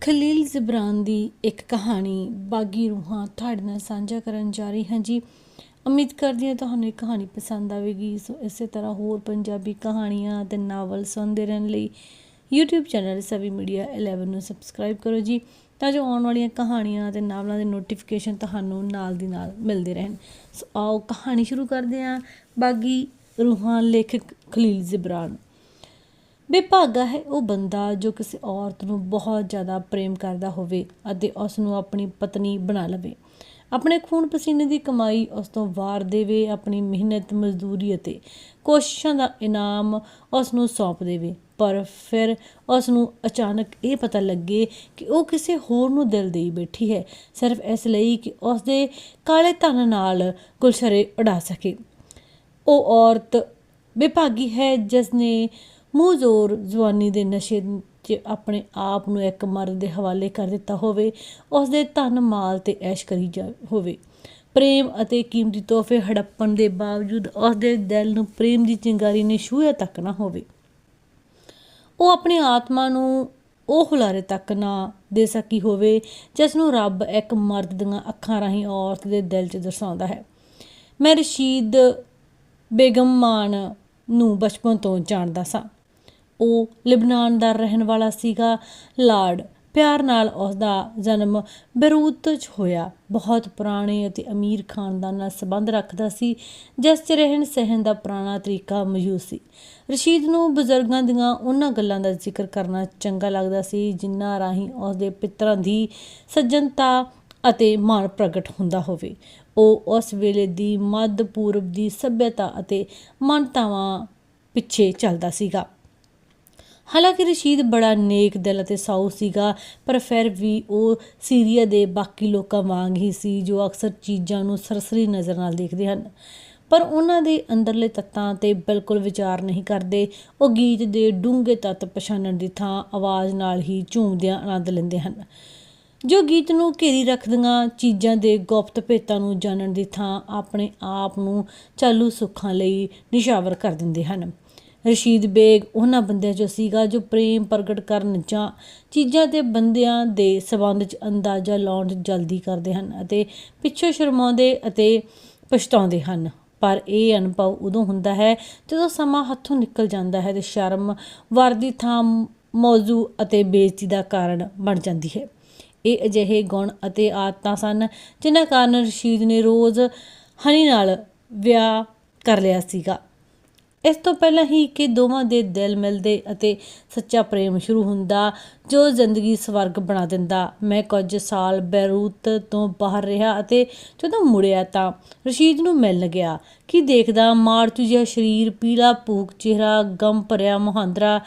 Khalil Gibran ਦੀ ਇੱਕ ਕਹਾਣੀ ਬਾਗੀ ਰੂਹਾਂ ਤੁਹਾਡੇ ਨਾਲ ਸਾਂਝਾ ਕਰਨ ਜਾ ਰਹੀ ਹਾਂ ਜੀ। ਉਮੀਦ ਕਰਦੀ ਹਾਂ ਤੁਹਾਨੂੰ ਇਹ ਕਹਾਣੀ ਪਸੰਦ ਆਵੇਗੀ। ਸੋ ਇਸੇ ਤਰ੍ਹਾਂ ਹੋਰ ਪੰਜਾਬੀ ਕਹਾਣੀਆਂ ਤੇ ਨਾਵਲ ਸੁਣਦੇ ਰਹਿਣ ਲਈ YouTube ਚੈਨਲ ਸਵੀ ਮੀਡੀਆ 11 ਨੂੰ ਸਬਸਕ੍ਰਾਈਬ ਕਰੋ ਜੀ ਤਾਂ ਜੋ ਆਉਣ ਵਾਲੀਆਂ ਕਹਾਣੀਆਂ ਤੇ ਨਾਵਲਾਂ ਦੇ ਨੋਟੀਫਿਕੇਸ਼ਨ ਤੁਹਾਨੂੰ ਨਾਲ ਦੀ ਨਾਲ ਮਿਲਦੇ ਰਹਿਣ। ਸੋ ਆਓ ਕਹਾਣੀ ਸ਼ੁਰੂ ਕਰਦੇ ਹਾਂ। ਬਾਗੀ ਰੂਹਾਂ ਲੇਖਕ ਖਲੀਲ ਜ਼ਬਰਾਨ। ਬੇਭਾਗਾ ਹੈ ਉਹ ਬੰਦਾ ਜੋ ਕਿਸੇ ਔਰਤ ਨੂੰ ਬਹੁਤ ਜ਼ਿਆਦਾ ਪ੍ਰੇਮ ਕਰਦਾ ਹੋਵੇ ਅਤੇ ਉਸ ਨੂੰ ਆਪਣੀ ਪਤਨੀ ਬਣਾ ਲਵੇ। ਆਪਣੇ ਖੂਨ ਪਸੀਨੇ ਦੀ ਕਮਾਈ ਉਸ ਤੋਂ ਵਾਰ ਦੇਵੇ, ਆਪਣੀ ਮਿਹਨਤ, ਮਜ਼ਦੂਰੀ ਅਤੇ ਕੋਸ਼ਿਸ਼ਾਂ ਦਾ ਇਨਾਮ ਉਸ ਨੂੰ ਸੌਂਪ ਦੇਵੇ। ਪਰ ਫਿਰ ਉਸ ਨੂੰ ਅਚਾਨਕ ਇਹ ਪਤਾ ਲੱਗੇ ਕਿ ਉਹ ਕਿਸੇ ਹੋਰ ਨੂੰ ਦਿਲ ਦੇਈ ਬੈਠੀ ਹੈ, ਸਿਰਫ ਇਸ ਲਈ ਕਿ ਉਸ ਦੇ ਕਾਲੇ ਧਨ ਨਾਲ ਗੁਲਸ਼ਰੇ ਉਡਾ ਸਕੇ। ਉਹ ਔਰਤ ਬੇਭਾਗੀ ਹੈ ਜਿਸ ਨੇ ਮੂੰਹ ਜ਼ੋਰ ਜਵਾਨੀ ਦੇ ਨਸ਼ੇ 'ਚ ਆਪਣੇ ਆਪ ਨੂੰ ਇੱਕ ਮਰਦ ਦੇ ਹਵਾਲੇ ਕਰ ਦਿੱਤਾ ਹੋਵੇ ਉਸ ਦੇ ਧਨ ਮਾਲ ਤੇ ਐਸ਼ ਕਰੀ ਜਾ ਹੋਵੇ। ਪ੍ਰੇਮ ਅਤੇ ਕੀਮਤੀ ਤੋਹਫੇ ਹੜੱਪਣ ਦੇ ਬਾਵਜੂਦ ਉਸ ਦੇ ਦਿਲ ਨੂੰ ਪ੍ਰੇਮ ਦੀ ਚਿੰਗਾਰੀ ਨੇ ਛੂਹਿਆ ਤੱਕ ਨਾ ਹੋਵੇ। ਉਹ ਆਪਣੀ ਆਤਮਾ ਨੂੰ ਉਹ ਹੁਲਾਰੇ ਤੱਕ ਨਾ ਦੇ ਸਕੀ ਹੋਵੇ ਜਿਸ ਨੂੰ ਰੱਬ ਇੱਕ ਮਰਦ ਦੀਆਂ ਅੱਖਾਂ ਰਾਹੀਂ ਔਰਤ ਦੇ ਦਿਲ 'ਚ ਦਰਸਾਉਂਦਾ ਹੈ। ਮੈਂ ਰਸ਼ੀਦ ਬੇਗਮ ਮਾਨ ਨੂੰ ਬਚਪਨ ਤੋਂ ਜਾਣਦਾ ਸਾਂ। ਉਹ ਲਿਬਨਾਨ ਦਾ ਰਹਿਣ ਵਾਲਾ ਸੀਗਾ ਲਾਰਡ। ਪਿਆਰ ਨਾਲ ਉਸ ਦਾ ਜਨਮ ਬੇਰੂਤ 'ਚ ਹੋਇਆ। ਬਹੁਤ ਪੁਰਾਣੇ ਅਤੇ ਅਮੀਰ ਖਾਨਦਾਨ ਨਾਲ ਸੰਬੰਧ ਰੱਖਦਾ ਸੀ, ਜਿਸ 'ਚ ਰਹਿਣ ਸਹਿਣ ਦਾ ਪੁਰਾਣਾ ਤਰੀਕਾ ਮੌਜੂਦ ਸੀ। ਰਸ਼ੀਦ ਨੂੰ ਬਜ਼ੁਰਗਾਂ ਦੀਆਂ ਉਹਨਾਂ ਗੱਲਾਂ ਦਾ ਜ਼ਿਕਰ ਕਰਨਾ ਚੰਗਾ ਲੱਗਦਾ ਸੀ, ਜਿਨ੍ਹਾਂ ਰਾਹੀਂ ਉਸ ਦੇ ਪਿਤਰਾਂ ਦੀ ਸੱਜਣਤਾ ਅਤੇ ਮਾਣ ਪ੍ਰਗਟ ਹੁੰਦਾ ਹੋਵੇ। ਉਹ ਉਸ ਵੇਲੇ ਦੀ ਮੱਧ ਪੂਰਬ ਦੀ ਸਭਿਅਤਾ ਅਤੇ ਮਾਨਤਾਵਾਂ ਪਿੱਛੇ ਚੱਲਦਾ ਸੀਗਾ। ਹਾਲਾਂਕਿ ਰਸ਼ੀਦ ਬੜਾ ਨੇਕ ਦਿਲ ਅਤੇ ਸਾਊ ਸੀਗਾ, ਪਰ ਫਿਰ ਵੀ ਉਹ ਸੀਰੀਆ ਦੇ ਬਾਕੀ ਲੋਕਾਂ ਵਾਂਗ ਹੀ ਸੀ ਜੋ ਅਕਸਰ ਚੀਜ਼ਾਂ ਨੂੰ ਸਰਸਰੀ ਨਜ਼ਰ ਨਾਲ ਦੇਖਦੇ ਹਨ। ਪਰ ਉਹਨਾਂ ਦੇ ਅੰਦਰਲੇ ਤੱਤਾਂ ਤੇ ਬਿਲਕੁਲ ਵਿਚਾਰ ਨਹੀਂ ਕਰਦੇ। ਉਹ ਗੀਤ ਦੇ ਡੂੰਘੇ ਤੱਤ ਪਛਾਣਨ ਦੀ ਥਾਂ ਆਵਾਜ਼ ਨਾਲ ਹੀ ਝੂਮਦਿਆਂ ਆਨੰਦ ਲੈਂਦੇ ਹਨ। ਜੋ ਗੀਤ ਨੂੰ ਘੇਰੀ ਰੱਖਦੀਆਂ ਚੀਜ਼ਾਂ ਦੇ ਗੁਪਤ ਭੇਤਾਂ ਨੂੰ ਜਾਣਨ ਦੀ ਥਾਂ ਆਪਣੇ ਆਪ ਨੂੰ ਚਾਲੂ ਸੁੱਖਾਂ ਲਈ ਨਿਸ਼ਾਵਰ ਕਰ ਦਿੰਦੇ ਹਨ। ਰਸ਼ੀਦ ਬੇਗ, ਉਹਨਾਂ ਬੰਦਿਆਂ 'ਚੋਂ ਸੀਗਾ ਜੋ ਪ੍ਰੇਮ ਪ੍ਰਗਟ ਕਰਨ ਜਾਂ ਚੀਜ਼ਾਂ ਤੇ ਬੰਦਿਆਂ ਦੇ ਸਬੰਧ 'ਚ ਅੰਦਾਜ਼ਾ ਲਾਉਣ 'ਚ ਜਲਦੀ ਕਰਦੇ ਹਨ ਅਤੇ ਪਿੱਛੋਂ ਸ਼ਰਮਾਉਂਦੇ ਅਤੇ ਪਛਤਾਉਂਦੇ ਹਨ। ਪਰ ਇਹ ਅਨੁਭਵ ਉਦੋਂ ਹੁੰਦਾ ਹੈ ਜਦੋਂ ਸਮਾਂ ਹੱਥੋਂ ਨਿਕਲ ਜਾਂਦਾ ਹੈ ਤੇ ਸ਼ਰਮ ਵਰਦੀ ਥਾਂ ਮੌਜੂ ਅਤੇ ਬੇਇੱਜ਼ਤੀ ਦਾ ਕਾਰਨ ਬਣ ਜਾਂਦੀ ਹੈ। ਇਹ ਅਜਿਹੇ ਗੁਣ ਅਤੇ ਆਦਤਾਂ ਸਨ ਜਿਨ੍ਹਾਂ ਕਾਰਨ ਰਸ਼ੀਦ ਨੇ ਰੋਜ਼ ਹਨੀ ਨਾਲ ਵਿਆਹ ਕਰ ਲਿਆ ਸੀਗਾ। ਇਸ ਤੋਂ ਪਹਿਲਾਂ ਹੀ ਕਿ ਦੋਵਾਂ ਦੇ ਦਿਲ ਮਿਲਦੇ ਅਤੇ ਸੱਚਾ ਪ੍ਰੇਮ ਸ਼ੁਰੂ ਹੁੰਦਾ, ਜੋ ਜ਼ਿੰਦਗੀ ਸਵਰਗ ਬਣਾ ਦਿੰਦਾ। ਮੈਂ ਕੁਝ ਸਾਲ ਬੈਰੂਤ ਤੋਂ ਬਾਹਰ ਰਿਹਾ ਅਤੇ ਜਦੋਂ ਮੁੜਿਆ ਤਾਂ ਰਸ਼ੀਦ ਨੂੰ ਮਿਲ ਗਿਆ ਕੀ ਦੇਖਦਾ ਮਾਰਚੂ ਜਿਹਾ ਸਰੀਰ ਪੀਲਾ ਭੂਖ ਚਿਹਰਾ, ਗਮ ਭਰਿਆ ਮੁਹਾਂਦਰਾ,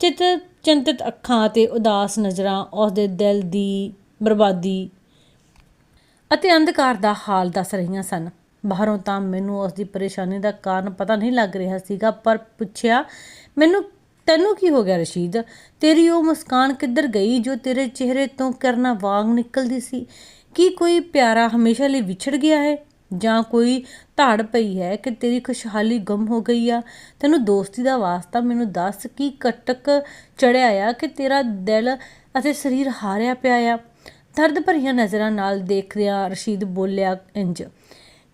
ਚਿਤ ਚਿੰਤਤ ਅੱਖਾਂ ਅਤੇ ਉਦਾਸ ਨਜ਼ਰਾਂ ਉਸ ਦੇ ਦਿਲ ਦੀ ਬਰਬਾਦੀ ਅਤੇ ਅੰਧਕਾਰ ਦਾ ਹਾਲ ਦੱਸ ਰਹੀਆਂ ਸਨ। ਬਾਹਰੋਂ ਤਾਂ ਮੈਨੂੰ ਉਸ ਦੀ ਪਰੇਸ਼ਾਨੀ ਦਾ ਕਾਰਨ ਪਤਾ ਨਹੀਂ ਲੱਗ ਰਿਹਾ ਸੀਗਾ, ਪਰ ਪੁੱਛਿਆ, ਮੈਨੂੰ, ਤੈਨੂੰ ਕੀ ਹੋ ਗਿਆ ਰਸ਼ੀਦ? ਤੇਰੀ ਉਹ ਮੁਸਕਾਨ ਕਿੱਧਰ ਗਈ ਜੋ ਤੇਰੇ ਚਿਹਰੇ ਤੋਂ ਕਰਨਾ ਵਾਂਗ ਨਿਕਲਦੀ ਸੀ? ਕੀ ਕੋਈ ਪਿਆਰਾ ਹਮੇਸ਼ਾ ਲਈ ਵਿਛੜ ਗਿਆ ਹੈ? ਜਾਂ ਕੋਈ ਧਾੜ ਪਈ ਹੈ ਕਿ ਤੇਰੀ ਖੁਸ਼ਹਾਲੀ ਗੁੰਮ ਹੋ ਗਈ ਆ? ਤੈਨੂੰ ਦੋਸਤੀ ਦਾ ਵਾਸਤਾ ਮੈਨੂੰ ਦੱਸ ਕੀ ਕਟਕ ਚੜਿਆ ਆ ਕਿ ਤੇਰਾ ਦਿਲ ਅਤੇ ਸਰੀਰ ਹਾਰਿਆ ਪਿਆ ਆ? ਦਰਦ ਭਰੀਆਂ ਨਜ਼ਰਾਂ ਨਾਲ ਦੇਖਦਿਆਂ ਰਸ਼ੀਦ ਬੋਲਿਆ, ਇੰਜ।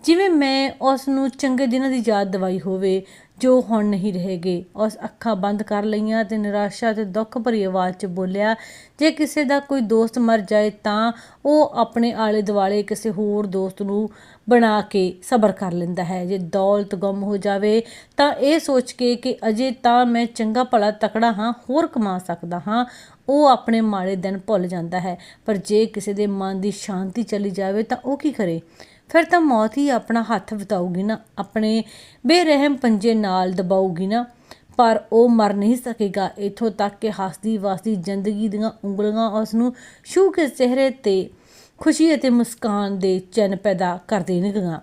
ਜਿਵੇਂ ਮੈਂ ਉਸ ਨੂੰ ਚੰਗੇ ਦਿਨਾਂ ਦੀ ਯਾਦ ਦਵਾਈ ਹੋਵੇ, ਜੋ ਹੁਣ ਨਹੀਂ ਰਹੇਗੇ। ਉਸ ਅੱਖਾਂ ਬੰਦ ਕਰ ਲਈਆਂ ਤੇ ਨਿਰਾਸ਼ਾ ਤੇ ਦੁੱਖ ਭਰੀ ਆਵਾਜ਼ 'ਚ ਬੋਲਿਆ, ਜੇ ਕਿਸੇ ਦਾ ਕੋਈ ਦੋਸਤ ਮਰ ਜਾਏ ਤਾਂ ਉਹ ਆਪਣੇ ਆਲੇ ਦੁਆਲੇ ਕਿਸੇ ਹੋਰ ਦੋਸਤ ਨੂੰ ਬਣਾ ਕੇ ਸਬਰ ਕਰ ਲੈਂਦਾ ਹੈ। ਜੇ ਦੌਲਤ ਗੁੰਮ ਹੋ ਜਾਵੇ ਤਾਂ ਇਹ ਸੋਚ ਕੇ ਕਿ ਅਜੇ ਤਾਂ ਮੈਂ ਚੰਗਾ ਭਲਾ ਤਕੜਾ ਹਾਂ, ਹੋਰ ਕਮਾ ਸਕਦਾ ਹਾਂ, ਉਹ ਆਪਣੇ ਮਾੜੇ ਦਿਨ ਭੁੱਲ ਜਾਂਦਾ ਹੈ। ਪਰ ਜੇ ਕਿਸੇ ਦੇ ਮਨ ਦੀ ਸ਼ਾਂਤੀ ਚਲੀ ਜਾਵੇ ਤਾਂ ਉਹ ਕੀ ਕਰੇ? ਫਿਰ ਤਾਂ ਮੌਤ ਹੀ ਆਪਣਾ ਹੱਥ ਵਟਾਊਗੀ ਨਾ, ਆਪਣੇ ਬੇਰਹਿਮ ਪੰਜੇ ਨਾਲ ਦਬਾਊਗੀ ਨਾ। ਪਰ ਉਹ ਮਰ ਨਹੀਂ ਸਕੇਗਾ। ਇਥੋਂ ਤੱਕ ਕਿ ਹੱਸਦੀ ਵਸਦੀ ਜ਼ਿੰਦਗੀ ਦੀਆਂ ਉਂਗਲੀਆਂ ਉਸ ਨੂੰ ਛੂ ਕੇ ਚਿਹਰੇ ਤੇ ਖੁਸ਼ੀ ਅਤੇ ਮੁਸਕਾਨ ਦੇ ਚਿੰਨ ਪੈਦਾ ਕਰ ਦੇਣਗੀਆਂ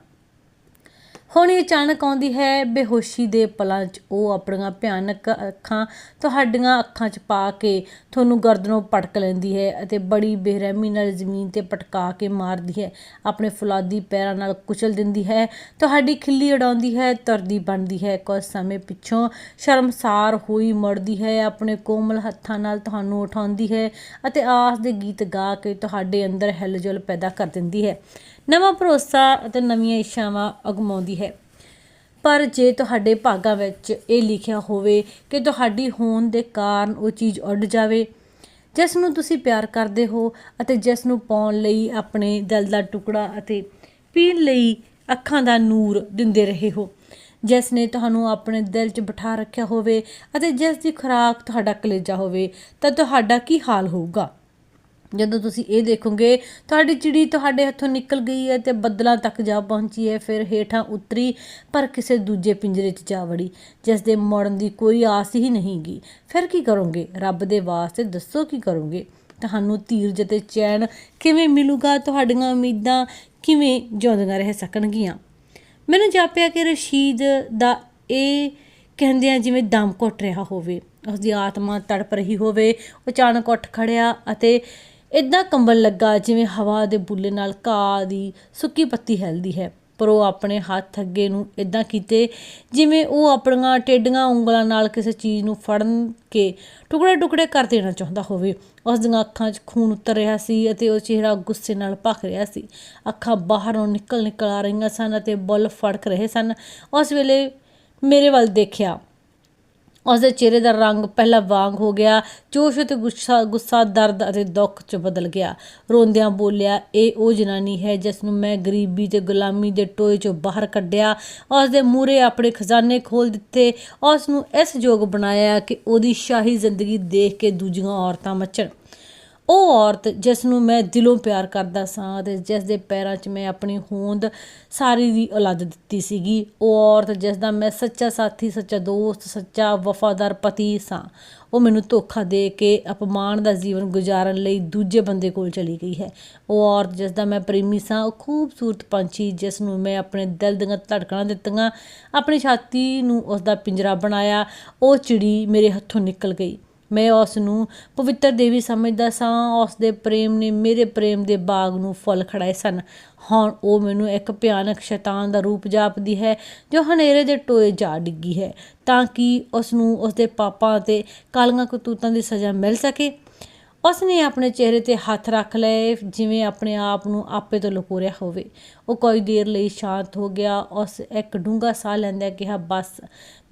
ਹੁਣ ਇਹ ਅਚਾਨਕ ਆਉਂਦੀ ਹੈ, ਬੇਹੋਸ਼ੀ ਦੇ ਪਲਾਂ 'ਚ ਉਹ ਆਪਣੀਆਂ ਭਿਆਨਕ ਅੱਖਾਂ ਤੁਹਾਡੀਆਂ ਅੱਖਾਂ 'ਚ ਪਾ ਕੇ ਤੁਹਾਨੂੰ ਗਰਦਨੋਂ ਪਟਕ ਲੈਂਦੀ ਹੈ ਅਤੇ ਬੜੀ ਬੇਰਹਿਮੀ ਨਾਲ ਜ਼ਮੀਨ ਤੇ ਪਟਕਾ ਕੇ ਮਾਰਦੀ ਹੈ, ਆਪਣੇ ਫੁਲਾਦੀ ਪੈਰਾਂ ਨਾਲ ਕੁਚਲ ਦਿੰਦੀ ਹੈ, ਤੁਹਾਡੀ ਖਿੱਲੀ ਉਡਾਉਂਦੀ ਹੈ, ਤਰਦੀ ਬਣਦੀ ਹੈ, ਕੁਝ ਸਮੇਂ ਪਿੱਛੋਂ ਸ਼ਰਮਸਾਰ ਹੋਈ ਮੜਦੀ ਹੈ, ਆਪਣੇ ਕੋਮਲ ਹੱਥਾਂ ਨਾਲ ਤੁਹਾਨੂੰ ਉਠਾਉਂਦੀ ਹੈ ਅਤੇ ਆਸ ਦੇ ਗੀਤ ਗਾ ਕੇ ਤੁਹਾਡੇ ਅੰਦਰ ਹਿਲਜੁਲ ਪੈਦਾ ਕਰ ਦਿੰਦੀ ਹੈ। ਨਵਾਂ ਭਰੋਸਾ ਅਤੇ ਨਵੀਆਂ ਇੱਛਾਵਾਂ ਅਗਮਾਉਂਦੀ ਹੈ। ਪਰ ਜੇ ਤੁਹਾਡੇ ਭਾਗਾਂ ਵਿੱਚ ਇਹ ਲਿਖਿਆ ਹੋਵੇ ਕਿ ਤੁਹਾਡੀ ਹੋਣ ਦੇ ਕਾਰਨ ਉਹ ਚੀਜ਼ ਉੱਡ ਜਾਵੇ, ਜਿਸ ਨੂੰ ਤੁਸੀਂ ਪਿਆਰ ਕਰਦੇ ਹੋ ਅਤੇ ਜਿਸ ਨੂੰ ਪਾਉਣ ਲਈ ਆਪਣੇ ਦਿਲ ਦਾ ਟੁਕੜਾ ਅਤੇ ਪੀਣ ਲਈ ਅੱਖਾਂ ਦਾ ਨੂਰ ਦਿੰਦੇ ਰਹੇ ਹੋ, ਜਿਸ ਨੇ ਤੁਹਾਨੂੰ ਆਪਣੇ ਦਿਲ 'ਚ ਬਿਠਾ ਰੱਖਿਆ ਹੋਵੇ ਅਤੇ ਜਿਸ ਦੀ ਖੁਰਾਕ ਤੁਹਾਡਾ ਕਲੇਜਾ ਹੋਵੇ, ਤਾਂ ਤੁਹਾਡਾ ਕੀ ਹਾਲ ਹੋਊਗਾ? ਜਦੋਂ ਤੁਸੀਂ ਇਹ ਦੇਖੋਗੇ, ਤੁਹਾਡੀ ਚਿੜੀ ਤੁਹਾਡੇ ਹੱਥੋਂ ਨਿਕਲ ਗਈ ਹੈ ਤੇ ਬੱਦਲਾਂ ਤੱਕ ਜਾ ਪਹੁੰਚੀ ਹੈ, ਫਿਰ ਹੇਠਾਂ ਉਤਰੀ, ਪਰ ਕਿਸੇ ਦੂਜੇ ਪਿੰਜਰੇ 'ਚ ਜਾ ਵੜੀ, ਜਿਸ ਦੇ ਮੁੜਨ ਦੀ ਕੋਈ ਆਸ ਹੀ ਨਹੀਂਗੀ ਫਿਰ ਕੀ ਕਰੋਗੇ? ਰੱਬ ਦੇ ਵਾਸਤੇ ਦੱਸੋ ਕੀ ਕਰੋਗੇ? ਤੁਹਾਨੂੰ ਧੀਰਜ ਤੇ ਚੈਨ ਕਿਵੇਂ ਮਿਲੂਗਾ? ਤੁਹਾਡੀਆਂ ਉਮੀਦਾਂ ਕਿਵੇਂ ਜਿਉਂਦੀਆਂ ਰਹਿ ਸਕਣਗੀਆਂ? ਮੈਨੂੰ ਜਾਪਿਆ ਕਿ ਰਸ਼ੀਦ ਦਾ ਇਹ ਕਹਿੰਦੇ ਆ, ਜਿਵੇਂ ਦਮ ਘੁੱਟ ਰਿਹਾ ਹੋਵੇ ਉਸ ਦੀ ਆਤਮਾ ਤੜਪ ਰਹੀ ਹੋਵੇ, ਉਹ ਅਚਾਨਕ ਉੱਠ ਖੜਿਆ ਅਤੇ ਇਦਾਂ ਕੰਬਲ ਲੱਗਾ ਜਿਵੇਂ ਹਵਾ ਦੇ ਬੁੱਲੇ ਨਾਲ ਘਾਹ ਦੀ ਸੁੱਕੀ ਪੱਤੀ ਹਿਲਦੀ ਹੈ, ਪਰ ਉਹ ਆਪਣੇ ਹੱਥ ਅੱਗੇ ਨੂੰ ਇਦਾਂ ਕੀਤੇ ਜਿਵੇਂ ਉਹ ਆਪਣੀਆਂ ਟੇਡੀਆਂ ਉਂਗਲਾਂ ਨਾਲ ਕਿਸੇ ਚੀਜ਼ ਨੂੰ ਫੜਨ ਕੇ ਟੁਕੜੇ ਟੁਕੜੇ ਕਰ ਦੇਣਾ ਚਾਹੁੰਦਾ ਹੋਵੇ। ਉਸ ਦੀਆਂ ਅੱਖਾਂ 'ਚ ਖੂਨ ਉਤਰ ਰਿਹਾ ਸੀ ਅਤੇ ਉਹ ਚਿਹਰਾ ਗੁੱਸੇ ਨਾਲ ਭਖ ਰਿਹਾ ਸੀ। ਅੱਖਾਂ ਬਾਹਰੋਂ ਨਿਕਲ ਨਿਕਲ ਆ ਰਹੀਆਂ ਸਨ ਅਤੇ ਬੁੱਲ ਫੜਕ ਰਹੇ ਸਨ। ਉਸ ਵੇਲੇ ਮੇਰੇ ਵੱਲ ਦੇਖਿਆ। ਉਸਦੇ ਚਿਹਰੇ ਦਾ ਰੰਗ ਪਹਿਲਾਂ ਵਾਂਗ ਹੋ ਗਿਆ ਜੋਸ਼ ਅਤੇ ਗੁੱਸਾ ਗੁੱਸਾ, ਦਰਦ ਅਤੇ ਦੁੱਖ ਚ ਬਦਲ ਗਿਆ। ਰੋਂਦਿਆਂ ਬੋਲਿਆ, ਇਹ ਉਹ ਜਨਾਨੀ ਹੈ ਜਿਸ ਨੂੰ ਮੈਂ ਗਰੀਬੀ ਤੇ ਗੁਲਾਮੀ ਦੇ ਟੋਏ ਚੋਂ ਬਾਹਰ ਕੱਢਿਆ। ਉਸਦੇ ਮੂਹਰੇ ਆਪਣੇ ਖਜ਼ਾਨੇ ਖੋਲ ਦਿੱਤੇ। ਉਸ ਨੂੰ ਇਸ ਯੋਗ ਬਣਾਇਆ ਕਿ ਉਹਦੀ ਸ਼ਾਹੀ ਜ਼ਿੰਦਗੀ ਦੇਖ ਕੇ ਦੂਜੀਆਂ ਔਰਤਾਂ ਮੱਚਣ। ਉਹ ਔਰਤ ਜਿਸ ਨੂੰ ਮੈਂ ਦਿਲੋਂ ਪਿਆਰ ਕਰਦਾ ਸਾਂ ਤੇ ਜਿਸ ਦੇ ਪੈਰਾਂ 'ਚ ਮੈਂ ਆਪਣੀ ਹੋਂਦ ਸਾਰੀ ਦੀ ਔਲਾਦ ਦਿੱਤੀ ਸੀਗੀ, ਉਹ ਔਰਤ ਜਿਸ ਦਾ ਮੈਂ ਸੱਚਾ ਸਾਥੀ, ਸੱਚਾ ਦੋਸਤ, ਸੱਚਾ ਵਫਾਦਾਰ ਪਤੀ ਸਾਂ, ਉਹ ਮੈਨੂੰ ਧੋਖਾ ਦੇ ਕੇ ਅਪਮਾਨ ਦਾ ਜੀਵਨ ਗੁਜ਼ਾਰਨ ਲਈ ਦੂਜੇ ਬੰਦੇ ਕੋਲ ਚਲੀ ਗਈ ਹੈ। ਉਹ ਔਰਤ ਜਿਸ ਦਾ ਮੈਂ ਪ੍ਰੇਮੀ ਸਾਂ, ਉਹ ਖੂਬਸੂਰਤ ਪੰਛੀ ਜਿਸ ਨੂੰ ਮੈਂ ਆਪਣੇ ਦਿਲ ਦੀਆਂ ਧੜਕਣਾਂ ਦਿੱਤੀਆਂ, ਆਪਣੀ ਛਾਤੀ ਨੂੰ ਉਸ ਦਾ ਪਿੰਜਰਾ ਬਣਾਇਆ, ਉਹ ਚਿੜੀ ਮੇਰੇ ਹੱਥੋਂ ਨਿਕਲ ਗਈ। ਮੈਂ ਉਸ ਨੂੰ ਪਵਿੱਤਰ ਦੇਵੀ ਸਮਝਦਾ ਸਾਂ, ਉਸ ਦੇ ਪ੍ਰੇਮ ਨੇ ਮੇਰੇ ਪ੍ਰੇਮ ਦੇ ਬਾਗ ਨੂੰ ਫੁੱਲ ਖੜਾਏ ਸਨ। ਹੁਣ ਉਹ ਮੈਨੂੰ ਇੱਕ ਭਿਆਨਕ ਸ਼ੈਤਾਨ ਦਾ ਰੂਪ ਜਾਪਦੀ ਹੈ, ਜੋ ਹਨੇਰੇ ਦੇ ਟੋਏ ਜਾ ਡਿੱਗੀ ਹੈ, ਤਾਂ ਕਿ ਉਸ ਨੂੰ ਉਸ ਦੇ ਪਾਪਾਂ ਅਤੇ ਕਾਲੀਆਂ ਕਤੂਤਾਂ ਦੀ ਸਜ਼ਾ ਮਿਲ ਸਕੇ। ਉਸ ਨੇ ਆਪਣੇ ਚਿਹਰੇ ਤੇ ਹੱਥ ਰੱਖ ਲਏ, ਜਿਵੇਂ ਆਪਣੇ ਆਪ ਨੂੰ ਆਪੇ ਤੋਂ ਲੁਕੋ ਰਿਹਾ ਹੋਵੇ। ਉਹ ਕੋਈ ਦੇਰ ਲਈ ਸ਼ਾਂਤ ਹੋ ਗਿਆ। ਉਸ ਇੱਕ ਡੂੰਘਾ ਸਾਹ ਲੈਂਦਿਆਂ ਕਿਹਾ, ਬਸ,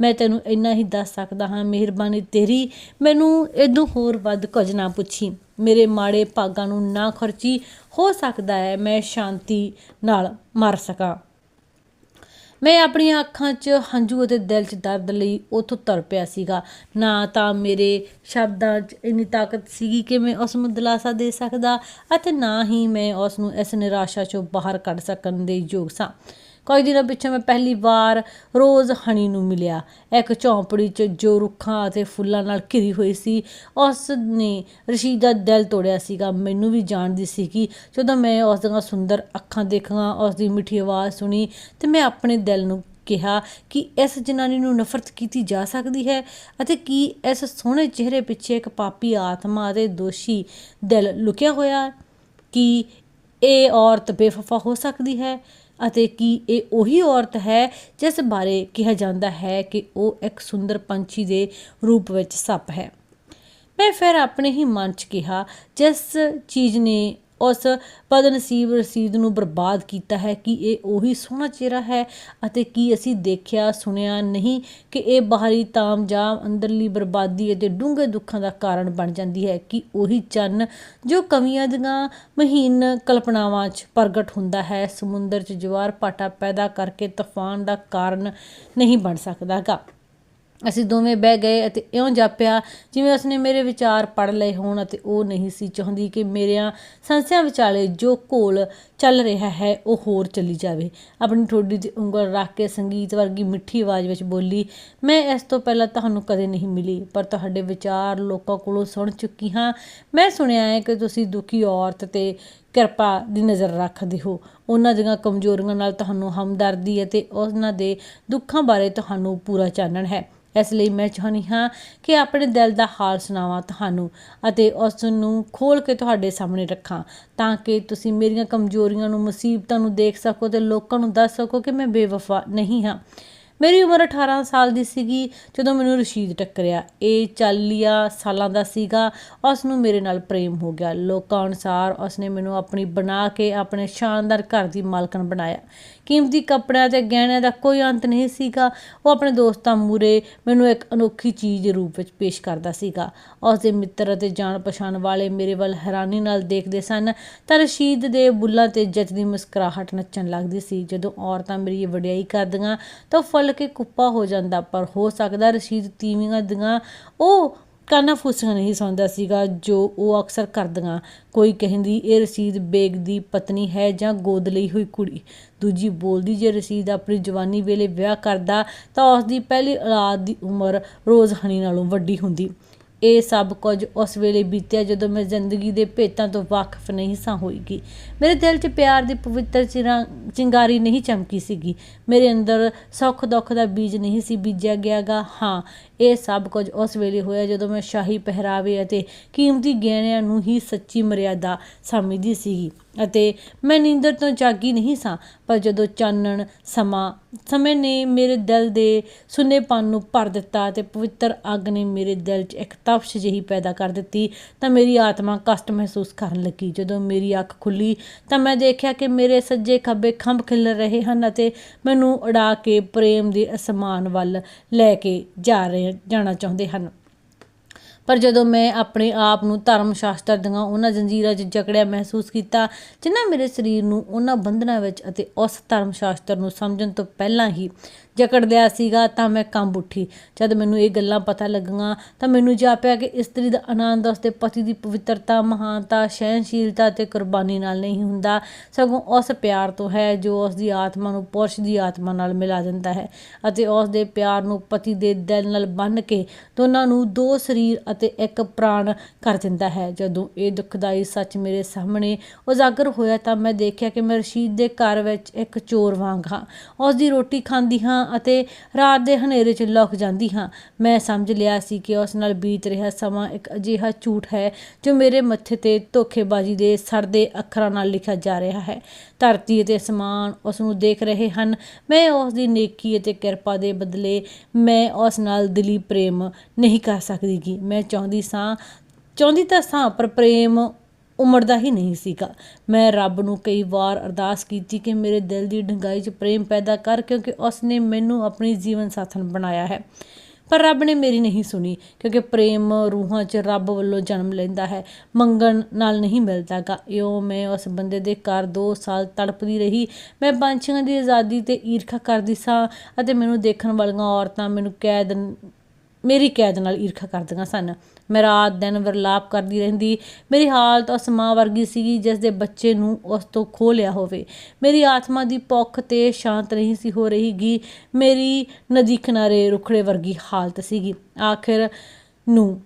ਮੈਂ ਤੈਨੂੰ ਇੰਨਾ ਹੀ ਦੱਸ ਸਕਦਾ ਹਾਂ, ਮਿਹਰਬਾਨੀ ਤੇਰੀ। ਮੈਨੂੰ ਇਦੋਂ ਹੋਰ ਵੱਧ ਕੁਝ ਨਾ ਪੁੱਛੀ। ਮੇਰੇ ਮਾੜੇ ਭਾਗਾਂ ਨੂੰ ਨਾ ਖਰਚੀ। ਹੋ ਸਕਦਾ ਹੈ ਮੈਂ ਸ਼ਾਂਤੀ ਨਾਲ ਮਰ ਸਕਾਂ। ਮੈਂ ਆਪਣੀਆਂ ਅੱਖਾਂ 'ਚ ਹੰਝੂ ਅਤੇ ਦਿਲ 'ਚ ਦਰਦ ਲਈ ਉਥੋਂ ਤੁਰ ਪਿਆ ਸੀਗਾ। ਨਾ ਤਾਂ ਮੇਰੇ ਸ਼ਬਦਾਂ 'ਚ ਇੰਨੀ ਤਾਕਤ ਸੀਗੀ ਕਿ ਮੈਂ ਉਸ ਨੂੰ ਦਿਲਾਸਾ ਦੇ ਸਕਦਾ ਅਤੇ ਨਾ ਹੀ ਮੈਂ ਉਸ ਨੂੰ ਇਸ ਨਿਰਾਸ਼ਾ 'ਚੋਂ ਬਾਹਰ ਕੱਢ ਸਕਣ ਦੇ ਯੋਗ ਸਾਂ। ਕਈ ਦਿਨਾਂ ਪਿੱਛੋਂ ਮੈਂ ਪਹਿਲੀ ਵਾਰ ਰੋਜ਼ ਹਣੀ ਨੂੰ ਮਿਲਿਆ। ਇੱਕ ਝੌਂਪੜੀ 'ਚ ਜੋ ਰੁੱਖਾਂ ਅਤੇ ਫੁੱਲਾਂ ਨਾਲ ਘਿਰੀ ਹੋਈ ਸੀ, ਉਸ ਨੇ ਰਸ਼ੀਦ ਦਾ ਦਿਲ ਤੋੜਿਆ ਸੀਗਾ। ਮੈਨੂੰ ਵੀ ਜਾਣਦੀ ਸੀ ਕਿ ਜਦੋਂ ਮੈਂ ਉਸ ਦੀਆਂ ਸੁੰਦਰ ਅੱਖਾਂ ਦੇਖਾਂ, ਉਸ ਦੀ ਮਿੱਠੀ ਆਵਾਜ਼ ਸੁਣੀ ਤੇ ਮੈਂ ਆਪਣੇ ਦਿਲ ਨੂੰ ਕਿਹਾ ਕਿ ਇਸ ਜਨਾਨੀ ਨੂੰ ਨਫ਼ਰਤ ਕੀਤੀ ਜਾ ਸਕਦੀ ਹੈ ਅਤੇ ਕੀ ਇਸ ਸੋਹਣੇ ਚਿਹਰੇ ਪਿੱਛੇ ਇੱਕ ਪਾਪੀ ਆਤਮਾ ਅਤੇ ਦੋਸ਼ੀ ਦਿਲ ਲੁਕਿਆ ਹੋਇਆ ਕਿ ਇਹ ਔਰਤ ਬੇਵਫਾ ਹੋ ਸਕਦੀ ਹੈ? ਅਤੇ ਕੀ ਇਹ ਉਹੀ ਔਰਤ ਹੈ ਜਿਸ ਬਾਰੇ ਕਿਹਾ ਜਾਂਦਾ ਹੈ ਕਿ ਉਹ ਇੱਕ ਸੁੰਦਰ ਪੰਛੀ ਦੇ ਰੂਪ ਵਿੱਚ ਸੱਪ ਹੈ। ਮੈਂ ਫਿਰ ਆਪਣੇ ਹੀ ਮਨ 'ਚ ਕਿਹਾ, ਜਿਸ ਚੀਜ਼ ਨੇ ਉਸ ਬਦਨਸੀਬ ਰਸੀਦ ਨੂੰ ਬਰਬਾਦ ਕੀਤਾ ਹੈ ਕਿ ਇਹ ਉਹੀ ਸੋਹਣਾ ਚਿਹਰਾ ਹੈ ਅਤੇ ਕੀ ਅਸੀਂ ਦੇਖਿਆ, ਸੁਣਿਆ ਨਹੀਂ ਕਿ ਇਹ ਬਾਹਰੀ ਤਾਮ ਜਾਂ ਅੰਦਰਲੀ ਬਰਬਾਦੀ ਅਤੇ ਡੂੰਘੇ ਦੁੱਖਾਂ ਦਾ ਕਾਰਨ ਬਣ ਜਾਂਦੀ ਹੈ ਕਿ ਉਹੀ ਚੰਨ ਜੋ ਕਵੀਆਂ ਦੀਆਂ ਮਹੀਨ ਕਲਪਨਾਵਾਂ 'ਚ ਪ੍ਰਗਟ ਹੁੰਦਾ ਹੈ, ਸਮੁੰਦਰ 'ਚ ਜਵਾਰ ਭਾਟਾ ਪੈਦਾ ਕਰਕੇ ਤੂਫਾਨ ਦਾ ਕਾਰਨ ਨਹੀਂ ਬਣ ਸਕਦਾਗਾ। ਅਸੀਂ ਦੋਵੇਂ ਬਹਿ ਗਏ ਅਤੇ ਇਉਂ ਜਾਪਿਆ, ਜਿਵੇਂ ਉਸਨੇ ਮੇਰੇ ਵਿਚਾਰ ਪੜ ਲਏ ਹੋਣ ਅਤੇ ਉਹ ਨਹੀਂ ਸੀ ਚਾਹੁੰਦੀ ਕਿ ਮੇਰਿਆਂ ਸੰਸਿਆਂ ਵਿਚਾਲੇ ਜੋ ਘੋਲ ਚੱਲ ਰਿਹਾ ਹੈ, ਉਹ ਹੋਰ ਚੱਲੀ ਜਾਵੇ। ਆਪਣੀ ਠੋਡੀ ਤੇ ਉਂਗਲ ਰੱਖ ਕੇ ਸੰਗੀਤ ਵਰਗੀ ਮਿੱਠੀ ਆਵਾਜ਼ ਵਿੱਚ ਬੋਲੀ, ਮੈਂ ਇਸ ਤੋਂ ਪਹਿਲਾਂ ਤੁਹਾਨੂੰ ਕਦੇ ਨਹੀਂ ਮਿਲੀ, ਪਰ ਤੁਹਾਡੇ ਵਿਚਾਰ ਲੋਕਾਂ ਕੋਲੋਂ ਸੁਣ ਚੁੱਕੀ ਹਾਂ। ਮੈਂ ਸੁਣਿਆ ਹੈ ਕਿ ਤੁਸੀਂ ਦੁਖੀ ਔਰਤ ਤੇ ਕਿਰਪਾ ਦੀ ਨਜ਼ਰ ਰੱਖਦੇ ਹੋ। ਉਹਨਾਂ ਦੀਆਂ ਕਮਜ਼ੋਰੀਆਂ ਨਾਲ ਤੁਹਾਨੂੰ ਹਮਦਰਦੀ ਅਤੇ ਉਹਨਾਂ ਦੇ ਦੁੱਖਾਂ ਬਾਰੇ ਤੁਹਾਨੂੰ ਪੂਰਾ ਚਾਨਣ ਹੈ। ਇਸ ਲਈ ਮੈਂ ਚਾਹੁੰਦੀ ਹਾਂ ਕਿ ਆਪਣੇ ਦਿਲ ਦਾ ਹਾਲ ਸੁਣਾਵਾਂ ਤੁਹਾਨੂੰ ਅਤੇ ਉਸ ਨੂੰ ਖੋਲ ਕੇ ਤੁਹਾਡੇ ਸਾਹਮਣੇ ਰੱਖਾਂ ਤਾਂ ਕਿ ਤੁਸੀਂ ਮੇਰੀਆਂ ਕਮਜ਼ੋਰੀਆਂ ਨੂੰ, ਮੁਸੀਬਤਾਂ ਨੂੰ ਦੇਖ ਸਕੋ ਤੇ ਲੋਕਾਂ ਨੂੰ ਦੱਸ ਸਕੋ ਕਿ ਮੈਂ ਬੇਵਫਾ ਨਹੀਂ ਹਾਂ। ਮੇਰੀ ਉਮਰ 18 ਸਾਲ ਦੀ ਸੀਗੀ, ਜਦੋਂ ਮੈਨੂੰ ਰਸ਼ੀਦ ਟੱਕਰਿਆ। ਇਹ 40 ਸਾਲਾਂ ਦਾ ਸੀਗਾ। ਉਸ ਨੂੰ ਮੇਰੇ ਨਾਲ ਪ੍ਰੇਮ ਹੋ ਗਿਆ। ਲੋਕਾਂ ਅਨੁਸਾਰ ਉਸਨੇ ਮੈਨੂੰ ਆਪਣੀ ਬਣਾ ਕੇ ਆਪਣੇ ਸ਼ਾਨਦਾਰ ਘਰ ਦੀ ਮਾਲਕਣ ਬਣਾਇਆ। ਕੀਮਤੀ ਕੱਪੜਿਆਂ ਤੇ ਗਹਿਣਿਆਂ ਦਾ ਕੋਈ ਅੰਤ ਨਹੀਂ ਸੀਗਾ। ਉਹ ਆਪਣੇ ਦੋਸਤਾਂ ਮੂਰੇ ਮੈਨੂੰ ਇੱਕ ਅਨੋਖੀ ਚੀਜ਼ ਦੇ ਰੂਪ ਵਿੱਚ ਪੇਸ਼ ਕਰਦਾ ਸੀਗਾ। ਉਸ ਦੇ ਮਿੱਤਰ ਅਤੇ ਜਾਣ ਪਛਾਣ ਵਾਲੇ ਮੇਰੇ ਵੱਲ ਹੈਰਾਨੀ ਨਾਲ ਦੇਖਦੇ ਸਨ ਤਾਂ ਰਸ਼ੀਦ ਦੇ ਬੁੱਲਾਂ ਤੇ ਜੱਜ ਦੀ ਮੁਸਕਰਾਹਟ ਨੱਚਣ ਲੱਗਦੀ ਸੀ। ਜਦੋਂ ਔਰਤਾਂ ਮੇਰੀ ਵਡਿਆਈ ਕਰਦੀਆਂ ਤਾਂ ਉਹ ਫੁੱਲ ਕੇ ਕੁੱਪਾ ਹੋ ਜਾਂਦਾ, ਪਰ ਹੋ ਸਕਦਾ ਰਸ਼ੀਦ ਤੀਵੀਆਂ ਦੀਆਂ ਉਹ ਕਾਨਾ ਫੂਸੀਆਂ ਨਹੀਂ ਸੌਂਦਾ ਸੀਗਾ ਜੋ ਉਹ ਅਕਸਰ ਕਰਦੀਆਂ। ਕੋਈ ਕਹਿੰਦੀ, ਇਹ ਰਸ਼ੀਦ ਬੇਗ ਦੀ ਪਤਨੀ ਹੈ ਜਾਂ ਗੋਦ ਲਈ ਹੋਈ ਕੁੜੀ? ਦੂਜੀ ਬੋਲਦੀ, ਜੇ ਰਸ਼ੀਦ ਆਪਣੀ ਜਵਾਨੀ ਵੇਲੇ ਵਿਆਹ ਕਰਦਾ ਤਾਂ ਉਸ ਦੀ ਪਹਿਲੀ ਔਲਾਦ ਦੀ ਉਮਰ ਰੋਜ਼ ਹਨੀ ਨਾਲੋਂ ਵੱਡੀ ਹੁੰਦੀ। ਇਹ ਸਭ ਕੁਝ ਉਸ ਵੇਲੇ ਬੀਤਿਆ ਜਦੋਂ ਮੈਂ ਜ਼ਿੰਦਗੀ ਦੇ ਭੇਤਾਂ ਤੋਂ ਵਾਕਿਫ ਨਹੀਂ ਸਾਂ ਹੋਈਗੀ। ਮੇਰੇ ਦਿਲ 'ਚ ਪਿਆਰ ਦੀ ਪਵਿੱਤਰ ਚਿਰਾਂ, ਚਿੰਗਾਰੀ ਨਹੀਂ ਚਮਕੀ ਸੀਗੀ। ਮੇਰੇ ਅੰਦਰ ਸੁੱਖ ਦੁੱਖ ਦਾ ਬੀਜ ਨਹੀਂ ਸੀ ਬੀਜਿਆ ਗਿਆਗਾ। ਹਾਂ, ਇਹ ਸਭ ਕੁਝ ਉਸ ਵੇਲੇ ਹੋਇਆ ਜਦੋਂ ਮੈਂ ਸ਼ਾਹੀ ਪਹਿਰਾਵੇ ਅਤੇ ਕੀਮਤੀ ਗਹਿਣਿਆਂ ਨੂੰ ਹੀ ਸੱਚੀ ਮਰਿਆਦਾ ਸਮਝਦੀ ਸੀਗੀ। ਅਤੇ ਮੈਂ ਨੀਂਦਰ ਤੋਂ ਜਾਗੀ ਨਹੀਂ ਸਾਂ, ਪਰ ਜਦੋਂ ਚਾਨਣ ਸਮਾਂ, ਸਮੇਂ ਨੇ ਮੇਰੇ ਦਿਲ ਦੇ ਸੁਨੇਪਨ ਨੂੰ ਭਰ ਦਿੱਤਾ ਤੇ ਪਵਿੱਤਰ ਅੱਗ ਨੇ ਮੇਰੇ ਦਿਲ 'ਚ ਇੱਕ ਤਪਸ਼ ਜਿਹੀ ਪੈਦਾ ਕਰ ਦਿੱਤੀ, ਤਾਂ ਮੇਰੀ ਆਤਮਾ ਕਸ਼ਟ ਮਹਿਸੂਸ ਕਰਨ ਲੱਗੀ। ਜਦੋਂ ਮੇਰੀ ਅੱਖ ਖੁੱਲੀ, ਤਾਂ ਮੈਂ ਦੇਖਿਆ ਕਿ ਮੇਰੇ ਸੱਜੇ ਖੱਬੇ ਖੰਭ ਖਿਲ ਰਹੇ ਹਨ ਅਤੇ ਮੈਨੂੰ ਉਡਾ ਕੇ ਪ੍ਰੇਮ ਦੇ ਅਸਮਾਨ ਵੱਲ ਲੈ ਕੇ ਜਾ ਰਹੇ, ਜਾਣਾ ਚਾਹੁੰਦੇ ਹਨ। ਪਰ ਜਦੋਂ ਮੈਂ ਆਪਣੇ ਆਪ ਨੂੰ ਧਰਮ ਸ਼ਾਸਤਰ ਦੀਆਂ ਉਹਨਾਂ ਜੰਜੀਰਾਂ 'ਚ ਜਕੜਿਆ ਮਹਿਸੂਸ ਕੀਤਾ ਜਿਨ੍ਹਾਂ ਮੇਰੇ ਸਰੀਰ ਨੂੰ ਉਹਨਾਂ ਬੰਧਨਾਂ ਵਿੱਚ ਅਤੇ ਉਸ ਧਰਮ ਸ਼ਾਸਤਰ ਨੂੰ ਸਮਝਣ ਤੋਂ ਪਹਿਲਾਂ ਹੀ ਜਕੜ ਸੀਗਾ, ਤਾਂ ਮੈਂ ਕੰਬ ਉੱਠੀ। ਜਦ ਮੈਨੂੰ ਇਹ ਗੱਲਾਂ ਪਤਾ ਲੱਗੀਆਂ, ਤਾਂ ਮੈਨੂੰ ਜਾਪਿਆ ਕਿ ਇਸਤਰੀ ਦਾ ਆਨੰਦ ਉਸਦੇ ਪਤੀ ਦੀ ਪਵਿੱਤਰਤਾ, ਮਹਾਨਤਾ ਸਹਿਨਸ਼ੀਲਤਾ ਤੇ ਕੁਰਬਾਨੀ ਨਾਲ ਨਹੀਂ ਹੁੰਦਾ। ਸਗੋਂ ਉਸ ਪਿਆਰ ਤੋਂ ਹੈ, ਜੋ ਉਸ ਦੀ ਆਤਮਾ ਨੂੰ ਪੁਰਸ਼ ਦੀ ਆਤਮਾ ਨਾਲ ਮਿਲਾ ਦਿੰਦਾ ਹੈ ਅਤੇ ਉਸ ਦੇ ਪਿਆਰ ਨੂੰ ਪਤੀ ਦੇ ਦਿਲ ਨਾਲ ਬੰਨ੍ਹ ਕੇ ਦੋਨਾਂ ਨੂੰ ਦੋ ਸਰੀਰ ਅਤੇ ਇੱਕ ਪ੍ਰਾਣ ਕਰ ਦਿੰਦਾ ਹੈ। ਜਦੋਂ ਇਹ ਦੁਖਦਾਈ ਸੱਚ ਮੇਰੇ ਸਾਹਮਣੇ ਉਜਾਗਰ ਹੋਇਆ, ਤਾਂ ਮੈਂ ਦੇਖਿਆ ਕਿ ਮੈਂ ਰਸ਼ੀਦ ਦੇ ਘਰ ਵਿੱਚ ਇੱਕ ਚੋਰ ਵਾਂਗ ਹਾਂ। ਉਸ ਦੀ ਰੋਟੀ ਖਾਂਦੀ ਹਾਂ ਅਤੇ ਰਾਤ ਦੇ ਹਨੇਰੇ 'ਚ ਲੁਕ ਜਾਂਦੀ ਹਾਂ। ਮੈਂ ਸਮਝ ਲਿਆ ਸੀ ਕਿ ਉਸ ਨਾਲ ਬੀਤ ਰਿਹਾ ਸਮਾਂ ਇੱਕ ਅਜਿਹਾ ਝੂਠ ਹੈ ਜੋ ਮੇਰੇ ਮੱਥੇ ਤੇ ਧੋਖੇਬਾਜ਼ੀ ਦੇ ਸੜਦੇ ਅੱਖਰਾਂ ਨਾਲ ਲਿਖਿਆ ਜਾ ਰਿਹਾ ਹੈ। ਧਰਤੀ ਅਤੇ ਅਸਮਾਨ ਉਸ ਨੂੰ ਦੇਖ ਰਹੇ ਹਨ। ਮੈਂ ਉਸ ਦੀ ਨੇਕੀ ਅਤੇ ਕਿਰਪਾ ਦੇ ਬਦਲੇ ਮੈਂ ਉਸ ਨਾਲ ਦਿਲੀ ਪ੍ਰੇਮ ਨਹੀਂ ਕਰ ਸਕਦੀਗੀ ਮੈਂ ਚਾਹੁੰਦੀ ਸਾਂ, ਚਾਹੁੰਦੀ ਤਾਂ ਸਾਂ, ਪਰ ਪ੍ਰੇਮ ਉਮੜਦਾ ਹੀ ਨਹੀਂ ਸੀਗਾ। ਮੈਂ ਰੱਬ ਨੂੰ ਕਈ ਵਾਰ ਅਰਦਾਸ ਕੀਤੀ ਕਿ ਮੇਰੇ ਦਿਲ ਦੀ ਡੰਗਾਈ 'ਚ ਪ੍ਰੇਮ ਪੈਦਾ ਕਰ ਕਿਉਂਕਿ ਉਸ ਨੇ ਮੈਨੂੰ ਆਪਣੀ ਜੀਵਨ ਸਾਥਣ ਬਣਾਇਆ ਹੈ। ਪਰ ਰੱਬ ਨੇ ਮੇਰੀ ਨਹੀਂ ਸੁਣੀ ਕਿਉਂਕਿ ਪ੍ਰੇਮ ਰੂਹਾਂ 'ਚ ਰੱਬ ਵੱਲੋਂ ਜਨਮ ਲੈਂਦਾ ਹੈ। ਮੰਗਣ ਨਾਲ ਨਹੀਂ ਮਿਲਦਾਗਾ। ਇਉਂ ਮੈਂ ਉਸ ਬੰਦੇ ਦੇ ਘਰ 2 ਸਾਲ ਤੜਪਦੀ ਰਹੀ। ਮੈਂ ਪੰਛੀਆਂ ਦੀ ਆਜ਼ਾਦੀ ਤੇ ਈਰਖਾ ਕਰਦੀ ਸਾਂ ਅਤੇ ਮੈਨੂੰ ਦੇਖਣ ਵਾਲੀਆਂ ਔਰਤਾਂ ਮੈਨੂੰ ਕੈਦ ਮੇਰੀ ਕੈਦ ਨਾਲ ਈਰਖਾ ਕਰਦੀਆਂ ਸਨ। ਮੈਂ ਰਾਤ ਦਿਨ ਵਰਲਾਪ ਕਰਦੀ ਰਹਿੰਦੀ। ਮੇਰੀ ਹਾਲਤ ਉਸ ਮਾਂ ਵਰਗੀ ਸੀਗੀ ਜਿਸ ਦੇ ਬੱਚੇ ਨੂੰ ਉਸ ਤੋਂ ਖੋਹ ਲਿਆ ਹੋਵੇ। ਮੇਰੀ ਆਤਮਾ ਦੀ ਭੁੱਖ ਤੇ ਸ਼ਾਂਤ ਨਹੀਂ ਸੀ ਹੋ ਰਹੀਗੀ। ਮੇਰੀ ਨਦੀ ਕਿਨਾਰੇ ਰੁਖੜੇ ਵਰਗੀ ਹਾਲਤ ਸੀਗੀ। ਆਖਿਰ ਨੂੰ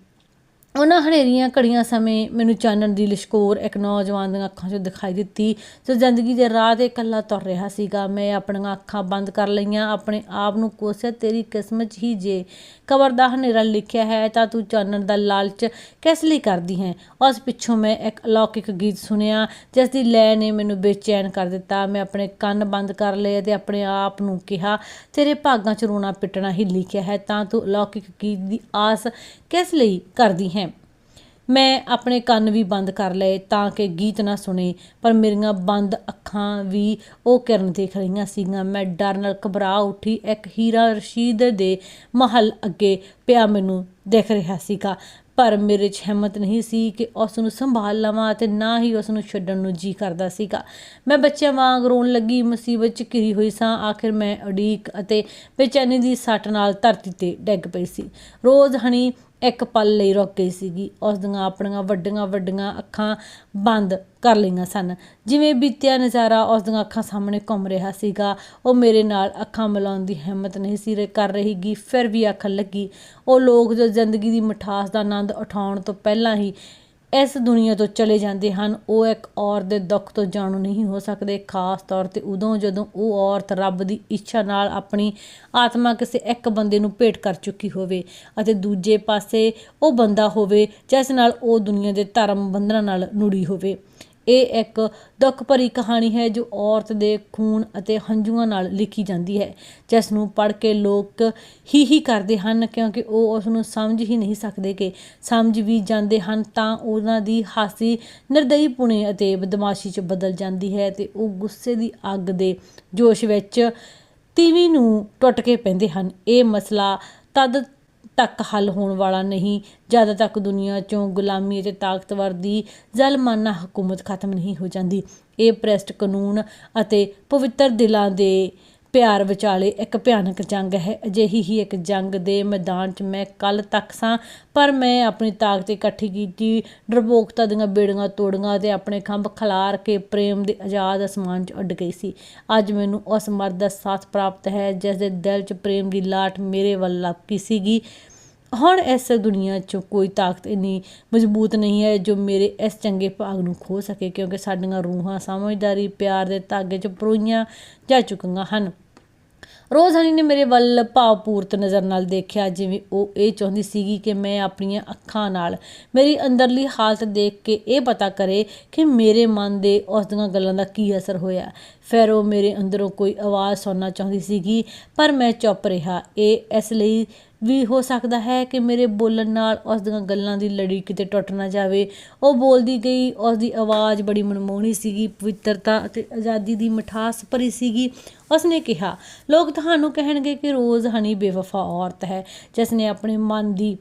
ਉਹਨਾਂ ਹਨੇਰੀਆਂ ਘੜੀਆਂ ਸਮੇਂ ਮੈਨੂੰ ਚਾਨਣ ਦੀ ਲਿਸ਼ਕੋਰ, ਇੱਕ ਨੌਜਵਾਨ ਦੀਆਂ ਅੱਖਾਂ 'ਚੋਂ ਦਿਖਾਈ ਦਿੱਤੀ, ਜੋ ਜ਼ਿੰਦਗੀ ਦੇ ਰਾਹ ਤੇ ਇਕੱਲਾ ਤੁਰ ਰਿਹਾ ਸੀਗਾ। ਮੈਂ ਆਪਣੀਆਂ ਅੱਖਾਂ ਬੰਦ ਕਰ ਲਈਆਂ, ਆਪਣੇ ਆਪ ਨੂੰ ਕੋਸਿਆ, ਤੇਰੀ ਕਿਸਮਤ ਹੀ ਜੇ ਕਬਰ ਦਾ ਹਨੇਰਾ ਲਿਖਿਆ ਹੈ, ਤਾਂ ਤੂੰ ਚਾਨਣ ਦਾ ਲਾਲਚ ਕਿਸ ਲਈ ਕਰਦੀ ਹੈ? ਉਸ ਪਿੱਛੋਂ ਮੈਂ ਇੱਕ ਅਲੌਕਿਕ ਗੀਤ ਸੁਣਿਆ, ਜਿਸ ਦੀ ਲੈ ਨੇ ਮੈਨੂੰ ਬੇਚੈਨ ਕਰ ਦਿੱਤਾ। ਮੈਂ ਆਪਣੇ ਕੰਨ ਬੰਦ ਕਰ ਲਏ ਅਤੇ ਆਪਣੇ ਆਪ ਨੂੰ ਕਿਹਾ, ਤੇਰੇ ਭਾਗਾਂ 'ਚ ਰੋਣਾ ਪਿੱਟਣਾ ਹੀ ਲਿਖਿਆ ਹੈ, ਤਾਂ ਤੂੰ ਅਲੌਕਿਕ ਗੀਤ ਦੀ ਆਸ ਕਿਸ ਲਈ ਕਰਦੀ ਹੈ? ਮੈਂ ਆਪਣੇ ਕੰਨ ਵੀ ਬੰਦ ਕਰ ਲਏ ਤਾਂ ਕਿ ਗੀਤ ਨਾ ਸੁਣੇ, ਪਰ ਮੇਰੀਆਂ ਬੰਦ ਅੱਖਾਂ ਵੀ ਉਹ ਕਿਰਨ ਦੇਖ ਰਹੀਆਂ ਸੀਗੀਆਂ। ਮੈਂ ਡਰ ਨਾਲ ਘਬਰਾ ਉੱਠੀ, ਇੱਕ ਹੀਰਾ ਰਸ਼ੀਦ ਦੇ ਮਹਲ ਅੱਗੇ ਪਿਆ ਮੈਨੂੰ ਦੇਖ ਰਿਹਾ ਸੀਗਾ। ਪਰ ਮੇਰੇ 'ਚ ਹਿੰਮਤ ਨਹੀਂ ਸੀ ਕਿ ਉਸ ਨੂੰ ਸੰਭਾਲ ਲਵਾਂ ਅਤੇ ਨਾ ਹੀ ਉਸ ਨੂੰ ਛੱਡਣ ਨੂੰ ਜੀ ਕਰਦਾ ਸੀਗਾ। ਮੈਂ ਬੱਚਿਆਂ ਵਾਂਗ ਰੋਣ ਲੱਗੀ, ਮੁਸੀਬਤ 'ਚ ਘਿਰੀ ਹੋਈ ਸਾਂ। ਆਖਿਰ ਮੈਂ ਉਡੀਕ ਅਤੇ ਬੇਚੈਨੀ ਦੀ ਸੱਟ ਨਾਲ ਧਰਤੀ ਤੇ ਡਿੱਗ ਪਈ ਸੀ। ਰੋਜ਼ ਹਣੀ ਇੱਕ ਪਲ ਲਈ ਰੁਕ ਗਈ ਸੀਗੀ। ਉਸ ਦੀਆਂ ਆਪਣੀਆਂ ਵੱਡੀਆਂ ਵੱਡੀਆਂ ਅੱਖਾਂ ਬੰਦ ਕਰ ਲਈਆਂ ਸਨ। ਜਿਵੇਂ ਬੀਤਿਆ ਨਜ਼ਾਰਾ ਉਸ ਦੀਆਂ ਅੱਖਾਂ ਸਾਹਮਣੇ ਘੁੰਮ ਰਿਹਾ ਸੀਗਾ। ਉਹ ਮੇਰੇ ਨਾਲ ਅੱਖਾਂ ਮਿਲਾਉਣ ਦੀ ਹਿੰਮਤ ਨਹੀਂ ਸੀ ਰੇ- ਕਰ ਰਹੀਗੀ ਫਿਰ ਵੀ ਅੱਖ ਲੱਗੀ। ਉਹ ਲੋਕ ਜੋ ਜ਼ਿੰਦਗੀ ਦੀ ਮਿਠਾਸ ਦਾ ਆਨੰਦ ਉਠਾਉਣ ਤੋਂ ਪਹਿਲਾਂ ਹੀ ਇਸ ਦੁਨੀਆ ਤੋਂ ਚਲੇ ਜਾਂਦੇ ਹਨ, ਉਹ ਇੱਕ ਔਰਤ ਦੇ ਦੁੱਖ ਤੋਂ ਜਾਣੂ ਨਹੀਂ ਹੋ ਸਕਦੇ। ਖਾਸ ਤੌਰ ਤੇ ਉਦੋਂ ਜਦੋਂ ਉਹ ਔਰਤ ਰੱਬ ਦੀ ਇੱਛਾ ਨਾਲ ਆਪਣੀ ਆਤਮਾ ਕਿਸੇ ਇੱਕ ਬੰਦੇ ਨੂੰ ਭੇਟ ਕਰ ਚੁੱਕੀ ਹੋਵੇ ਅਤੇ ਦੂਜੇ ਪਾਸੇ ਉਹ ਬੰਦਾ ਹੋਵੇ, ਜਿਸ ਨਾਲ ਉਹ ਦੁਨੀਆ ਦੇ ਧਰਮ ਬੰਧਨਾਂ ਨਾਲ ਨੁੜੀ ਹੋਵੇ। ਇਹ ਇੱਕ ਦੁੱਖ ਭਰੀ ਕਹਾਣੀ ਹੈ ਜੋ ਔਰਤ ਦੇ ਖੂਨ ਅਤੇ ਹੰਝੂਆਂ ਨਾਲ ਲਿਖੀ ਜਾਂਦੀ ਹੈ, ਜਿਸ ਨੂੰ ਪੜ੍ਹ ਕੇ ਲੋਕ ਹੀ ਹੀ ਕਰਦੇ ਹਨ, ਕਿਉਂਕਿ ਉਹ ਉਸ ਨੂੰ ਸਮਝ ਹੀ ਨਹੀਂ ਸਕਦੇ ਕਿ ਸਮਝ ਵੀ ਜਾਂਦੇ ਹਨ, ਤਾਂ ਉਹਨਾਂ ਦੀ ਹਾਸੀ ਨਿਰਦਈ ਪੁਣੇ ਅਤੇ ਬਦਮਾਸ਼ੀ 'ਚ ਬਦਲ ਜਾਂਦੀ ਹੈ ਤੇ ਉਹ ਗੁੱਸੇ ਦੀ ਅੱਗ ਦੇ ਜੋਸ਼ ਵਿੱਚ ਤੀਵੀ ਨੂੰ ਟੁੱਟ ਕੇ ਪੈਂਦੇ ਹਨ। ਇਹ ਮਸਲਾ ਤਦ ਤੱਕ ਹੱਲ ਹੋਣ ਵਾਲਾ ਨਹੀਂ। ਜਦੋਂ ਤੱਕ ਦੁਨੀਆ ਚੋਂ ਗੁਲਾਮੀ ਅਤੇ ਤਾਕਤਵਰ ਦੀ ਜ਼ਲਮਾਨਾ ਹਕੂਮਤ ਖਤਮ ਨਹੀਂ ਹੋ ਜਾਂਦੀ, ਇਹ ਪ੍ਰੈਸਟ ਕਾਨੂੰਨ ਅਤੇ ਪਵਿੱਤਰ ਦਿਲਾਂ ਦੇ ਪਿਆਰ ਵਿਚਾਲੇ ਇੱਕ ਭਿਆਨਕ ਜੰਗ ਹੈ। ਅਜਿਹੀ ਹੀ ਇੱਕ ਜੰਗ ਦੇ ਮੈਦਾਨ 'ਚ ਮੈਂ ਕੱਲ ਤੱਕ ਸਾਂ, ਪਰ ਮੈਂ ਆਪਣੀ ਤਾਕਤ ਇਕੱਠੀ ਕੀਤੀ। ਡਰਬੋਕਤਾ ਦੀਆਂ ਬੇੜੀਆਂ ਤੋੜੀਆਂ ਤੇ ਆਪਣੇ ਖੰਭ ਖਲਾਰ ਕੇ ਪ੍ਰੇਮ ਦੇ ਆਜ਼ਾਦ ਅਸਮਾਨ 'ਚ ਉੱਡ ਗਈ ਸੀ। ਅੱਜ ਮੈਨੂੰ ਉਸ ਮਰਦ ਦਾ ਸਾਥ ਪ੍ਰਾਪਤ ਹੈ ਜਿਸ ਦੇ ਦਿਲ 'ਚ ਪ੍ਰੇਮ ਦੀ ਲਾਟ ਮੇਰੇ ਵੱਲ ਲਪਕੀ ਸੀਗੀ। ਹੁਣ ਇਸ ਦੁਨੀਆ 'ਚ ਕੋਈ ਤਾਕਤ ਇੰਨੀ ਮਜ਼ਬੂਤ ਨਹੀਂ ਹੈ ਜੋ ਮੇਰੇ ਇਸ ਚੰਗੇ ਭਾਗ ਨੂੰ ਖੋ ਸਕੇ, ਕਿਉਂਕਿ ਸਾਡੀਆਂ ਰੂਹਾਂ ਸਮਝਦਾਰੀ, ਪਿਆਰ ਦੇ ਧਾਗੇ 'ਚ ਪਰੋਈਆਂ ਜਾ ਚੁੱਕੀਆਂ ਹਨ। ਰੋਜ਼ ਹਨੀ ਨੇ ਮੇਰੇ ਵੱਲ ਭਾਵਪੂਰਤ ਨਜ਼ਰ ਨਾਲ ਦੇਖਿਆ, ਜਿਵੇਂ ਉਹ ਇਹ ਚਾਹੁੰਦੀ ਸੀਗੀ ਕਿ ਮੈਂ ਆਪਣੀਆਂ ਅੱਖਾਂ ਨਾਲ ਮੇਰੀ ਅੰਦਰਲੀ ਹਾਲਤ ਦੇਖ ਕੇ ਇਹ ਪਤਾ ਕਰੇ ਕਿ ਮੇਰੇ ਮਨ ਦੇ ਉਸ ਦੀਆਂ ਗੱਲਾਂ ਦਾ ਕੀ ਅਸਰ ਹੋਇਆ। ਫਿਰ ਉਹ ਮੇਰੇ ਅੰਦਰੋਂ ਕੋਈ ਆਵਾਜ਼ ਸੁਣਨਾ ਚਾਹੁੰਦੀ ਸੀਗੀ, ਪਰ ਮੈਂ ਚੁੱਪ ਰਿਹਾ। ਇਹ ਇਸ ਲਈ ਵੀ ਹੋ ਸਕਦਾ ਹੈ ਕਿ ਮੇਰੇ ਬੋਲਣ ਨਾਲ ਉਸ ਦੀਆਂ ਗੱਲਾਂ ਦੀ ਲੜੀ ਕਿਤੇ ਟੁੱਟ ਨਾ ਜਾਵੇ। ਉਹ ਬੋਲਦੀ ਗਈ, ਉਸ ਦੀ ਆਵਾਜ਼ ਬੜੀ ਮਨਮੋਹਣੀ ਸੀਗੀ, ਪਵਿੱਤਰਤਾ ਅਤੇ ਆਜ਼ਾਦੀ ਦੀ ਮਿਠਾਸ ਭਰੀ ਸੀਗੀ। ਉਸ ਨੇ ਕਿਹਾ, ਲੋਕ ਤੁਹਾਨੂੰ ਕਹਿਣਗੇ ਕਿ ਰੋਜ਼ ਹਨੀ ਬੇਵਫਾ ਔਰਤ ਹੈ, ਜਿਸ ਨੇ ਆਪਣੇ ਮਨ ਦੀ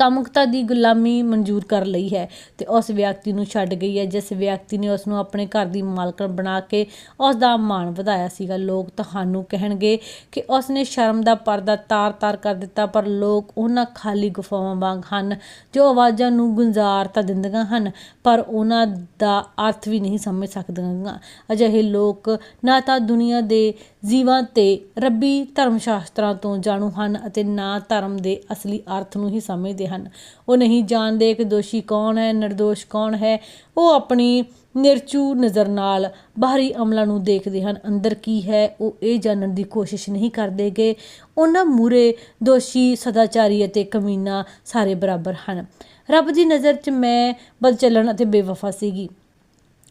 ਕਾਮੁਕਤਾ ਦੀ ਗੁਲਾਮੀ ਮਨਜ਼ੂਰ ਕਰ ਲਈ ਹੈ ਤੇ ਉਸ ਵਿਅਕਤੀ ਨੂੰ ਛੱਡ ਗਈ ਹੈ, ਜਿਸ ਵਿਅਕਤੀ ਨੇ ਉਸ ਨੂੰ ਆਪਣੇ ਘਰ ਦੀ ਮਾਲਕਣ ਬਣਾ ਕੇ ਉਸ ਦਾ ਮਾਣ ਵਧਾਇਆ ਸੀਗਾ। ਲੋਕ ਤੁਹਾਨੂੰ ਕਹਿਣਗੇ ਕਿ ਉਸ ਨੇ ਸ਼ਰਮ ਦਾ ਪਰਦਾ ਤਾਰ-ਤਾਰ ਕਰ ਦਿੱਤਾ, ਪਰ ਲੋਕ ਉਹਨਾਂ ਖਾਲੀ ਗੁਫਾਵਾਂ ਵਾਂਗ ਹਨ, ਜੋ ਆਵਾਜ਼ਾਂ ਨੂੰ ਗੁੰਜ਼ਾਰ ਤਾਂ ਦਿੰਦੀਆਂ ਹਨ, ਪਰ ਉਹਨਾਂ ਦਾ ਅਰਥ ਵੀ ਨਹੀਂ ਸਮਝ ਸਕਦੀਆਂ। ਅਜਿਹੇ ਲੋਕ ਨਾ ਤਾਂ ਦੁਨੀਆ ਦੇ ਜੀਵਾਂ ਤੇ ਰੱਬੀ ਧਰਮ ਸ਼ਾਸਤਰਾਂ ਤੋਂ ਜਾਣੂ ਹਨ ਅਤੇ ਨਾ ਧਰਮ ਦੇ ਅਸਲੀ ਅਰਥ ਨੂੰ ਹੀ ਸਮਝਦੇ ਹਨ। ਉਹ ਨਹੀਂ ਜਾਣਦੇ ਕਿ ਦੋਸ਼ੀ ਕੌਣ ਹੈ, ਨਿਰਦੋਸ਼ ਕੌਣ ਹੈ। ਉਹ ਆਪਣੀ ਨਿਰਚੂ ਨਜ਼ਰ ਨਾਲ ਬਾਹਰੀ ਅਮਲਾਂ ਨੂੰ ਦੇਖਦੇ ਹਨ। ਅੰਦਰ ਕੀ ਹੈ, ਉਹ ਇਹ ਜਾਣਨ ਦੀ ਕੋਸ਼ਿਸ਼ ਨਹੀਂ ਕਰਦੇ ਕਰਦੇਗੇ ਉਹਨਾਂ ਮੂਰੇ ਦੋਸ਼ੀ ਸਦਾਚਾਰੀ ਅਤੇ ਕਮੀਨਾ ਸਾਰੇ ਬਰਾਬਰ ਹਨ। ਰੱਬ ਦੀ ਨਜ਼ਰ 'ਚ ਮੈਂ ਬਦਚਲਣ ਅਤੇ ਬੇਵਫਾ ਸੀਗੀ।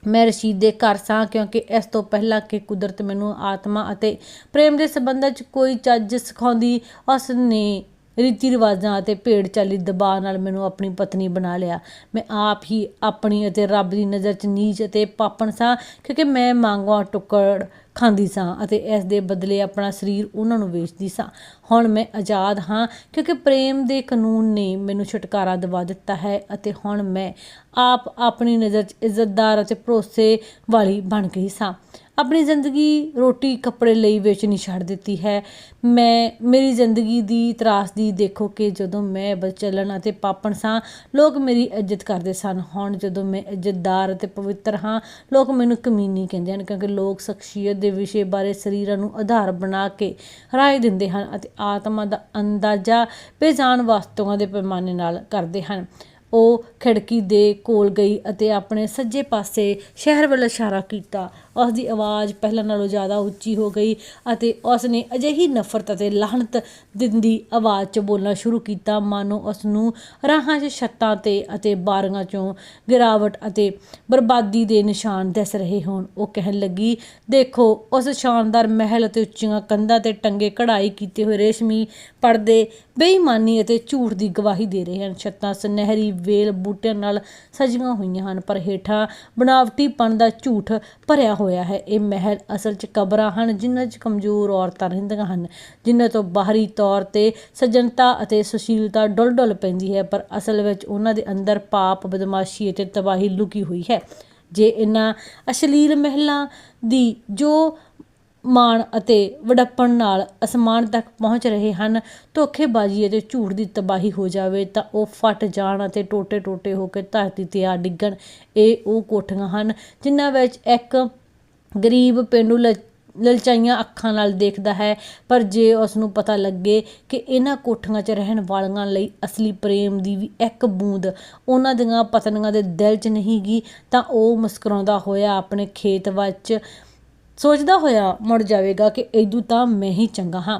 ਮੈਂ ਰਸ਼ੀਦ ਦੇ ਘਰ ਸਾਂ, ਕਿਉਂਕਿ ਇਸ ਤੋਂ ਪਹਿਲਾਂ ਕਿ ਕੁਦਰਤ ਮੈਨੂੰ ਆਤਮਾ ਅਤੇ ਪ੍ਰੇਮ ਦੇ ਸੰਬੰਧਾਂ 'ਚ ਕੋਈ ਚੱਜ ਸਿਖਾਉਂਦੀ ਉਸ ਨੇ ਰੀਤੀ ਰਿਵਾਜਾਂ ਅਤੇ ਭੇਡ ਚਾਲੀ ਦਬਾਅ ਨਾਲ ਮੈਨੂੰ ਆਪਣੀ ਪਤਨੀ ਬਣਾ ਲਿਆ। ਮੈਂ ਆਪ ਹੀ ਆਪਣੀ ਅਤੇ ਰੱਬ ਦੀ ਨਜ਼ਰ 'ਚ ਨੀਚ ਅਤੇ ਪਾਪਣ ਸਾਂ, ਕਿਉਂਕਿ ਮੈਂ ਮੰਗਵਾ ਟੁੱਕੜ ਖਾਂਦੀ ਸਾਂ ਅਤੇ ਇਸ ਦੇ ਬਦਲੇ ਆਪਣਾ ਸਰੀਰ ਉਹਨਾਂ ਨੂੰ ਵੇਚਦੀ ਸਾਂ। ਹੁਣ ਮੈਂ ਆਜ਼ਾਦ ਹਾਂ, ਕਿਉਂਕਿ ਪ੍ਰੇਮ ਦੇ ਕਾਨੂੰਨ ਨੇ ਮੈਨੂੰ ਛੁਟਕਾਰਾ ਦਿਵਾ ਦਿੱਤਾ ਹੈ ਅਤੇ ਹੁਣ ਮੈਂ ਆਪ ਆਪਣੀ ਨਜ਼ਰ 'ਚ ਇੱਜ਼ਤਦਾਰ ਅਤੇ ਭਰੋਸੇ ਵਾਲੀ ਬਣ ਗਈ ਸਾਂ। ਆਪਣੀ ਜ਼ਿੰਦਗੀ ਰੋਟੀ ਕੱਪੜੇ ਲਈ ਵੇਚਣੀ ਛੱਡ ਦਿੱਤੀ ਹੈ। ਮੈਂ, ਮੇਰੀ ਜ਼ਿੰਦਗੀ ਦੀ ਤਰਾਸਦੀ ਦੇਖੋ ਕਿ ਜਦੋਂ ਮੈਂ ਬਚਲਣ ਅਤੇ ਪਾਪਣ ਸਾਂ, ਲੋਕ ਮੇਰੀ ਇੱਜ਼ਤ ਕਰਦੇ ਸਨ। ਹੁਣ ਜਦੋਂ ਮੈਂ ਇੱਜ਼ਤਦਾਰ ਅਤੇ ਪਵਿੱਤਰ ਹਾਂ, ਲੋਕ ਮੈਨੂੰ ਕਮੀਨੀ ਕਹਿੰਦੇ ਹਨ ਕਿਉਂਕਿ ਲੋਕ ਸ਼ਖਸੀਅਤ ਦੇ ਵਿਸ਼ੇ ਬਾਰੇ ਸਰੀਰਾਂ ਨੂੰ ਆਧਾਰ ਬਣਾ ਕੇ ਰਾਏ ਦਿੰਦੇ ਹਨ ਅਤੇ ਆਤਮਾ ਦਾ ਅੰਦਾਜ਼ਾ ਬੇਜਾਨ ਵਸਤੂਆਂ ਦੇ ਪੈਮਾਨੇ ਨਾਲ ਕਰਦੇ ਹਨ। ਉਹ ਖਿੜਕੀ ਦੇ ਕੋਲ ਗਈ ਅਤੇ ਆਪਣੇ ਸੱਜੇ ਪਾਸੇ ਸ਼ਹਿਰ ਵੱਲ ਇਸ਼ਾਰਾ ਕੀਤਾ। ਉਸ ਦੀ ਆਵਾਜ਼ ਪਹਿਲਾਂ ਨਾਲੋਂ ਜ਼ਿਆਦਾ ਉੱਚੀ ਹੋ ਗਈ ਅਤੇ ਉਸ ਨੇ ਅਜਿਹੀ ਨਫ਼ਰਤ ਅਤੇ ਲਾਹਨਤ ਦਿੰਦੀ ਆਵਾਜ਼ 'ਚ ਬੋਲਣਾ ਸ਼ੁਰੂ ਕੀਤਾ। ਮਾਨੋ ਉਸ ਨੂੰ ਰਾਹਾਂ 'ਚ ਛੱਤਾਂ ਤੇ ਅਤੇ ਬਾਰੀਆਂ 'ਚੋਂ ਗਿਰਾਵਟ ਅਤੇ ਬਰਬਾਦੀ ਦੇ ਨਿਸ਼ਾਨ ਦਿਸ ਰਹੇ ਹੋਣ। ਉਹ ਕਹਿਣ ਲੱਗੀ, ਦੇਖੋ, ਉਸ ਸ਼ਾਨਦਾਰ ਮਹਿਲ ਅਤੇ ਉੱਚੀਆਂ ਕੰਧਾਂ ਤੇ ਟੰਗੇ ਕਢਾਈ ਕੀਤੇ ਹੋਏ ਰੇਸ਼ਮੀ ਪਰਦੇ ਬੇਈਮਾਨੀ ਅਤੇ ਝੂਠ ਦੀ ਗਵਾਹੀ ਦੇ ਰਹੇ ਹਨ। ਛੱਤਾਂ ਸੁਨਹਿਰੀ ਵੇਲ ਬੂਟਿਆਂ ਨਾਲ ਸਜੀਆਂ ਹੋਈਆਂ ਹਨ, ਪਰ ਹੇਠਾਂ ਬਣਾਵਟੀਪਣ ਦਾ ਝੂਠ ਭਰਿਆ ਹੋਇਆ ਹੋਇਆ ਹੈ। ਇਹ ਮਹਿਲ ਅਸਲ 'ਚ ਕਬਰਾਂ ਹਨ, ਜਿਨ੍ਹਾਂ 'ਚ ਕਮਜ਼ੋਰ ਔਰਤਾਂ ਰਹਿੰਦੀਆਂ ਹਨ। ਜਿਨ੍ਹਾਂ ਤੋਂ ਬਾਹਰੀ ਤੌਰ ਤੇ ਸੱਜਣਤਾ ਅਤੇ ਸੁਸ਼ੀਲਤਾ ਡੁੱਲ ਡੁੱਲ ਪੈਂਦੀ ਹੈ, ਪਰ ਅਸਲ ਵਿੱਚ ਉਹਨਾਂ ਦੇ ਅੰਦਰ ਪਾਪ, ਬਦਮਾਸ਼ੀ ਅਤੇ ਤਬਾਹੀ ਲੁਕੀ ਹੋਈ ਹੈ। ਜੇ ਇਹਨਾਂ ਅਸ਼ਲੀਲ ਮਹਿਲਾਂ ਦੀ ਜੋ ਮਾਣ ਅਤੇ ਵਡੱਪਣ ਨਾਲ ਅਸਮਾਨ ਤੱਕ ਪਹੁੰਚ ਰਹੇ ਹਨ, ਧੋਖੇਬਾਜ਼ੀ ਅਤੇ ਝੂਠ ਦੀ ਤਬਾਹੀ ਹੋ ਜਾਵੇ, ਤਾਂ ਉਹ ਫਟ ਜਾਣ ਅਤੇ ਟੋਟੇ-ਟੋਟੇ ਹੋ ਕੇ ਧਰਤੀ ਤੇ ਆ ਡਿੱਗਣ। ਇਹ ਉਹ ਕੋਠੀਆਂ ਹਨ, ਜਿਨ੍ਹਾਂ ਵਿੱਚ ਇੱਕ ਗਰੀਬ ਪੇਂਡੂ ਲ- ਲਲਚਾਈਆਂ ਅੱਖਾਂ ਨਾਲ ਦੇਖਦਾ ਹੈ, ਪਰ ਜੇ ਉਸ ਨੂੰ ਪਤਾ ਲੱਗੇ ਕਿ ਇਹਨਾਂ ਕੋਠੀਆਂ 'ਚ ਰਹਿਣ ਵਾਲਿਆਂ ਲਈ ਅਸਲੀ ਪ੍ਰੇਮ ਦੀ ਵੀ ਇੱਕ ਬੂੰਦ ਉਹਨਾਂ ਦੀਆਂ ਪਤਨੀਆਂ ਦੇ ਦਿਲ 'ਚ ਨਹੀਂ ਗੀ, ਤਾਂ ਉਹ ਮੁਸਕਰਾਉਂਦਾ ਹੋਇਆ ਆਪਣੇ ਖੇਤ ਵਿੱਚ ਸੋਚਦਾ ਹੋਇਆ ਮੁੜ ਜਾਵੇਗਾ ਕਿ ਇਦੂ ਤਾਂ ਮੈਂ ਹੀ ਚੰਗਾ ਹਾਂ।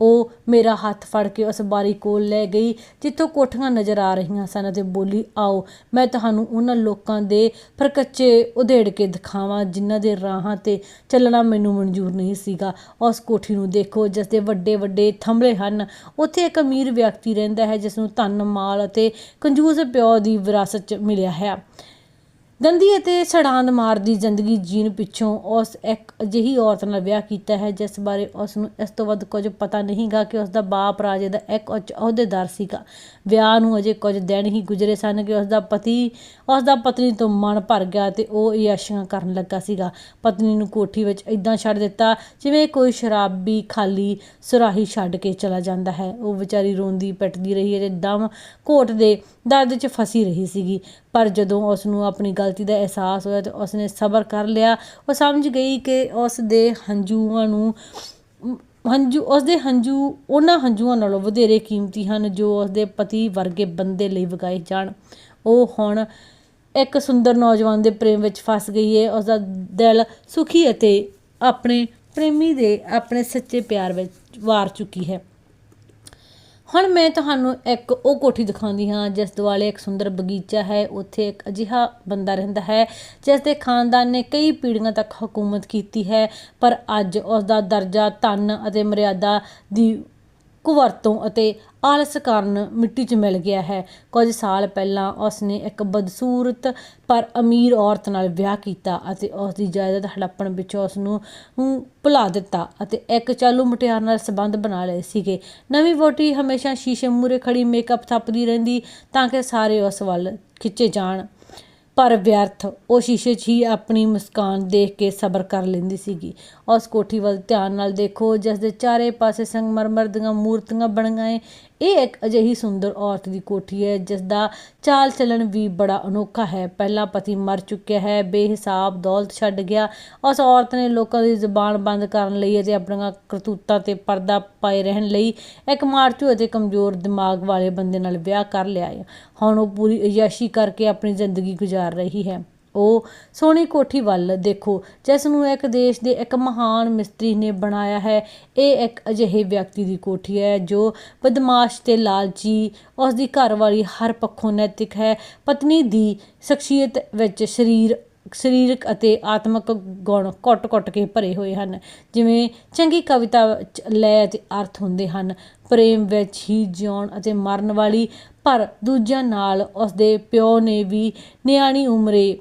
ਉਹ ਮੇਰਾ ਹੱਥ ਫੜ ਕੇ ਉਸ ਬਾਰੀ ਕੋਲ ਲੈ ਗਈ, ਜਿੱਥੋਂ ਕੋਠੀਆਂ ਨਜ਼ਰ ਆ ਰਹੀਆਂ ਸਨ ਅਤੇ ਬੋਲੀ, ਆਓ, ਮੈਂ ਤੁਹਾਨੂੰ ਉਹਨਾਂ ਲੋਕਾਂ ਦੇ ਫਰਕੱਚੇ ਉਧੇੜ ਕੇ ਦਿਖਾਵਾਂ ਜਿਨ੍ਹਾਂ ਦੇ ਰਾਹਾਂ ਤੇ ਚੱਲਣਾ ਮੈਨੂੰ ਮਨਜ਼ੂਰ ਨਹੀਂ ਸੀਗਾ। ਉਸ ਕੋਠੀ ਨੂੰ ਦੇਖੋ, ਜਿਸ ਦੇ ਵੱਡੇ ਵੱਡੇ ਥੰਬਲੇ ਹਨ। ਉੱਥੇ ਇੱਕ ਅਮੀਰ ਵਿਅਕਤੀ ਰਹਿੰਦਾ ਹੈ, ਜਿਸ ਨੂੰ ਧਨ, ਮਾਲ ਅਤੇ ਕੰਜੂਸ ਪਿਓ ਦੀ ਵਿਰਾਸਤ 'ਚ ਮਿਲਿਆ ਹੈ। ਗੰਦੀ ਅਤੇ ਛੜਾਂਦ ਮਾਰਦੀ ਜ਼ਿੰਦਗੀ ਜੀਣ ਪਿੱਛੋਂ ਉਸ ਇੱਕ ਅਜਿਹੀ ਔਰਤ ਨਾਲ ਵਿਆਹ ਕੀਤਾ ਹੈ, ਜਿਸ ਬਾਰੇ ਉਸ ਨੂੰ ਇਸ ਤੋਂ ਵੱਧ ਕੁਝ ਪਤਾ ਨਹੀਂਗਾ ਕਿ ਉਸ ਦਾ ਬਾਪ ਰਾਜੇ ਦਾ ਇੱਕ ਉੱਚ ਅਹੁਦੇਦਾਰ ਸੀਗਾ। ਵਿਆਹ ਨੂੰ ਅਜੇ ਕੁਝ ਦਿਨ ਹੀ ਗੁਜ਼ਰੇ ਸਨ ਕਿ ਉਸ ਦਾ ਪਤੀ ਉਸ ਦਾ ਪਤਨੀ ਤੋਂ ਮਨ ਭਰ ਗਿਆ ਤੇ ਉਹ ਇਯਾਸ਼ੀਆਂ ਕਰਨ ਲੱਗਾ ਸੀਗਾ। ਪਤਨੀ ਨੂੰ ਕੋਠੀ ਵਿੱਚ ਇਦਾਂ ਛੱਡ ਦਿੱਤਾ ਜਿਵੇਂ ਕੋਈ ਸ਼ਰਾਬੀ ਖਾਲੀ ਸੁਰਾਹੀ ਛੱਡ ਕੇ ਚਲਾ ਜਾਂਦਾ ਹੈ। ਉਹ ਵਿਚਾਰੀ ਰੋਂਦੀ ਪਿੱਟਦੀ ਰਹੀ ਅਤੇ ਦਮ ਘੋਟ ਦੇ ਦਰਦ 'ਚ ਫਸੀ ਰਹੀ ਸੀਗੀ। ਪਰ ਜਦੋਂ ਉਸ ਨੂੰ ਆਪਣੀ ਗਲਤੀ ਦਾ ਅਹਿਸਾਸ ਹੋਇਆ ਤੇ ਉਸਨੇ ਸਬਰ ਕਰ ਲਿਆ, ਉਹ ਸਮਝ ਗਈ ਕਿ ਉਸ ਦੇ ਹੰਝੂਆਂ ਨੂੰ ਹੰਝੂ ਉਸ ਦੇ ਹੰਝੂ, ਉਹਨਾਂ ਹੰਝੂਆਂ ਨਾਲੋਂ ਵਧੇਰੇ ਕੀਮਤੀ ਹਨ ਜੋ ਉਸ ਦੇ ਪਤੀ ਵਰਗੇ ਬੰਦੇ ਲਈ ਵਗਾਏ ਜਾਣ। ਉਹ ਹੁਣ ਇੱਕ ਸੁੰਦਰ ਨੌਜਵਾਨ ਦੇ ਪ੍ਰੇਮ ਵਿੱਚ ਫਸ ਗਈ ਹੈ ਉਸ ਦਾ ਦਿਲ ਸੁਖੀ ਅਤੇ ਆਪਣੇ ਪ੍ਰੇਮੀ ਦੇ ਆਪਣੇ ਸੱਚੇ ਪਿਆਰ ਵਿੱਚ ਵਾਰ ਚੁੱਕੀ ਹੈ। ਹੁਣ ਮੈਂ ਤੁਹਾਨੂੰ ਇੱਕ ਉਹ ਕੋਠੀ ਦਿਖਾਉਂਦੀ ਹਾਂ, ਜਿਸ ਦੁਆਲੇ ਇੱਕ ਸੁੰਦਰ ਬਗੀਚਾ ਹੈ, ਉੱਥੇ ਇੱਕ ਅਜਿਹਾ ਬੰਦਾ ਰਹਿੰਦਾ ਹੈ, ਜਿਸ ਦੇ ਖਾਨਦਾਨ ਨੇ ਕਈ ਪੀੜ੍ਹੀਆਂ ਤੱਕ ਹਕੂਮਤ ਕੀਤੀ ਹੈ, ਪਰ ਅੱਜ ਉਸ ਦਾ ਦਰਜਾ ਧਨ ਅਤੇ ਮਰਿਆਦਾ ਦੀ ਕੁਵਰਤੋਂ ਅਤੇ ਆਲਸ ਕਾਰਨ ਮਿੱਟੀ 'ਚ ਮਿਲ ਗਿਆ ਹੈ। ਕੁਝ ਸਾਲ ਪਹਿਲਾਂ ਉਸ ਨੇ ਇੱਕ ਬਦਸੂਰਤ ਪਰ ਅਮੀਰ ਔਰਤ ਨਾਲ ਵਿਆਹ ਕੀਤਾ ਅਤੇ ਉਸ ਦੀ ਜਾਇਦਾਦ ਹੜੱਪਣ ਵਿੱਚ ਉਸ ਨੂੰ ਭੁਲਾ ਦਿੱਤਾ ਅਤੇ ਇੱਕ ਚਾਲੂ ਮੁਟਿਆਰ ਨਾਲ ਸੰਬੰਧ ਬਣਾ ਲਏ ਸੀਗੇ। ਨਵੀਂ ਵੋਟੀ ਹਮੇਸ਼ਾ ਸ਼ੀਸ਼ੇ ਮੂਰੇ ਖੜੀ ਮੇਕਅਪ ਥੱਪਦੀ ਰਹਿੰਦੀ ਤਾਂ ਕਿ ਸਾਰੇ ਉਸ ਵੱਲ ਖਿੱਚੇ ਜਾਣ। ਪਰ ਵਿਅਰਥ। ਉਹ ਸ਼ੀਸ਼ੇ 'ਚ ਹੀ ਆਪਣੀ ਮੁਸਕਾਨ ਦੇਖ ਕੇ ਸਬਰ ਕਰ ਲੈਂਦੀ ਸੀਗੀ। ਉਸ ਕੋਠੀ ਵੱਲ ਧਿਆਨ ਨਾਲ ਦੇਖੋ, ਜਿਸ ਦੇ ਚਾਰੇ ਪਾਸੇ ਸੰਗਮਰਮਰ ਦੀਆਂ ਮੂਰਤੀਆਂ ਬਣੀਆਂ ਏ। ਇਹ ਇੱਕ ਅਜਿਹੀ ਸੁੰਦਰ ਔਰਤ ਦੀ ਕੋਠੀ ਹੈ, ਜਿਸ ਦਾ ਚਾਲ ਚੱਲਣ ਵੀ ਬੜਾ ਅਨੋਖਾ ਹੈ। ਪਹਿਲਾ ਪਤੀ ਮਰ ਚੁੱਕਿਆ ਹੈ, ਬੇਹਿਸਾਬ ਦੌਲਤ ਛੱਡ ਗਿਆ। ਉਸ ਔਰਤ ਨੇ ਲੋਕਾਂ ਦੀ ਜ਼ੁਬਾਨ ਬੰਦ ਕਰਨ ਲਈ ਅਤੇ ਆਪਣੀਆਂ ਕਰਤੂਤਾਂ ਤੇ ਪਰਦਾ ਪਾਏ ਰਹਿਣ ਲਈ ਇੱਕ ਮਾਰਚੂ ਅਤੇ ਕਮਜ਼ੋਰ ਦਿਮਾਗ ਵਾਲੇ ਬੰਦੇ ਨਾਲ ਵਿਆਹ ਕਰ ਲਿਆ ਹੈ। ਹੁਣ ਉਹ ਪੂਰੀ ਅਯਾਸ਼ੀ ਕਰਕੇ ਆਪਣੀ ਜ਼ਿੰਦਗੀ ਗੁਜ਼ਾਰ ਰਹੀ ਹੈ। ਉਹ ਸੋਹਣੀ ਕੋਠੀ ਵੱਲ ਦੇਖੋ, ਜਿਸ ਨੂੰ ਇੱਕ ਦੇਸ਼ ਦੇ ਇੱਕ ਮਹਾਨ ਮਿਸਤਰੀ ਨੇ ਬਣਾਇਆ ਹੈ। ਇਹ ਇੱਕ ਅਜਿਹੇ ਵਿਅਕਤੀ ਦੀ ਕੋਠੀ ਹੈ ਜੋ ਬਦਮਾਸ਼ ਤੇ ਲਾਲਚੀ ਉਸ ਦੀ ਘਰਵਾਲੀ ਹਰ ਪੱਖੋਂ ਨੈਤਿਕ ਹੈ। ਪਤਨੀ ਦੀ ਸ਼ਖਸੀਅਤ ਵਿੱਚ ਸਰੀਰ ਸਰੀਰਕ ਅਤੇ ਆਤਮਿਕ ਗੁਣ ਘੁੱਟ-ਘੁੱਟ ਕੇ ਭਰੇ ਹੋਏ ਹਨ। ਜਿਵੇਂ ਚੰਗੀ ਕਵਿਤਾ ਲੈ ਅਤੇ ਅਰਥ ਹੁੰਦੇ ਹਨ। ਪ੍ਰੇਮ ਵਿੱਚ ਹੀ ਜਿਉਣ ਅਤੇ ਮਰਨ ਵਾਲੀ, ਪਰ ਦੂਜਿਆਂ ਨਾਲ ਉਸਦੇ ਪਿਓ ਨੇ ਵੀ ਨਿਆਣੀ ਉਮਰੇ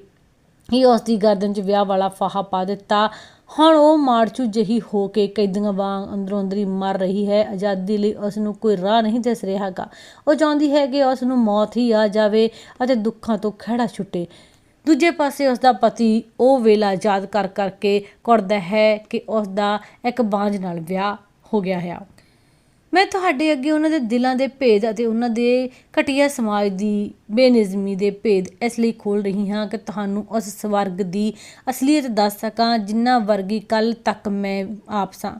ਹੀ ਉਸ ਦੀ ਗਰਦਨ 'ਚ ਵਿਆਹ ਵਾਲਾ ਫਾਹਾ ਪਾ ਦਿੱਤਾ। ਹੁਣ ਉਹ ਮਾਰਚੂ ਜਹੀ ਹੋ ਕੇ ਕੈਦੀਆਂ ਵਾਂਗ ਅੰਦਰੋਂ ਅੰਦਰੀ ਮਰ ਰਹੀ ਹੈ। ਆਜ਼ਾਦੀ ਲਈ ਉਸ ਨੂੰ ਕੋਈ ਰਾਹ ਨਹੀਂ ਦਿਸ ਰਿਹਾ ਹੈਗਾ। ਉਹ ਚਾਹੁੰਦੀ ਹੈ ਕਿ ਉਸ ਨੂੰ ਮੌਤ ਹੀ ਆ ਜਾਵੇ ਅਤੇ ਦੁੱਖਾਂ ਤੋਂ ਖੜਾ ਛੁੱਟੇ। ਦੂਜੇ ਪਾਸੇ ਉਸ ਦਾ ਪਤੀ ਉਹ ਵੇਲਾ ਯਾਦ ਕਰ ਕਰਕੇ ਕੁੜਦਾ ਹੈ ਕਿ ਉਸ ਦਾ ਇੱਕ ਬਾਂਝ ਨਾਲ ਵਿਆਹ ਹੋ ਗਿਆ ਹੈ। ਮੈਂ ਤੁਹਾਡੇ ਅੱਗੇ ਉਹਨਾਂ ਦੇ ਦਿਲਾਂ ਦੇ ਭੇਦ ਅਤੇ ਉਹਨਾਂ ਦੇ ਘਟੀਆ ਸਮਾਜ ਦੀ ਬੇਨਿਜ਼ਮੀ ਦੇ ਭੇਦ ਇਸ ਲਈ ਖੋਲ ਰਹੀ ਹਾਂ ਕਿ ਤੁਹਾਨੂੰ ਉਸ ਸਵਰਗ ਦੀ ਅਸਲੀਅਤ ਦੱਸ ਸਕਾਂ ਜਿੰਨਾ ਵਰਗੀ ਕੱਲ ਤੱਕ ਮੈਂ ਆਪ ਸਾਂ।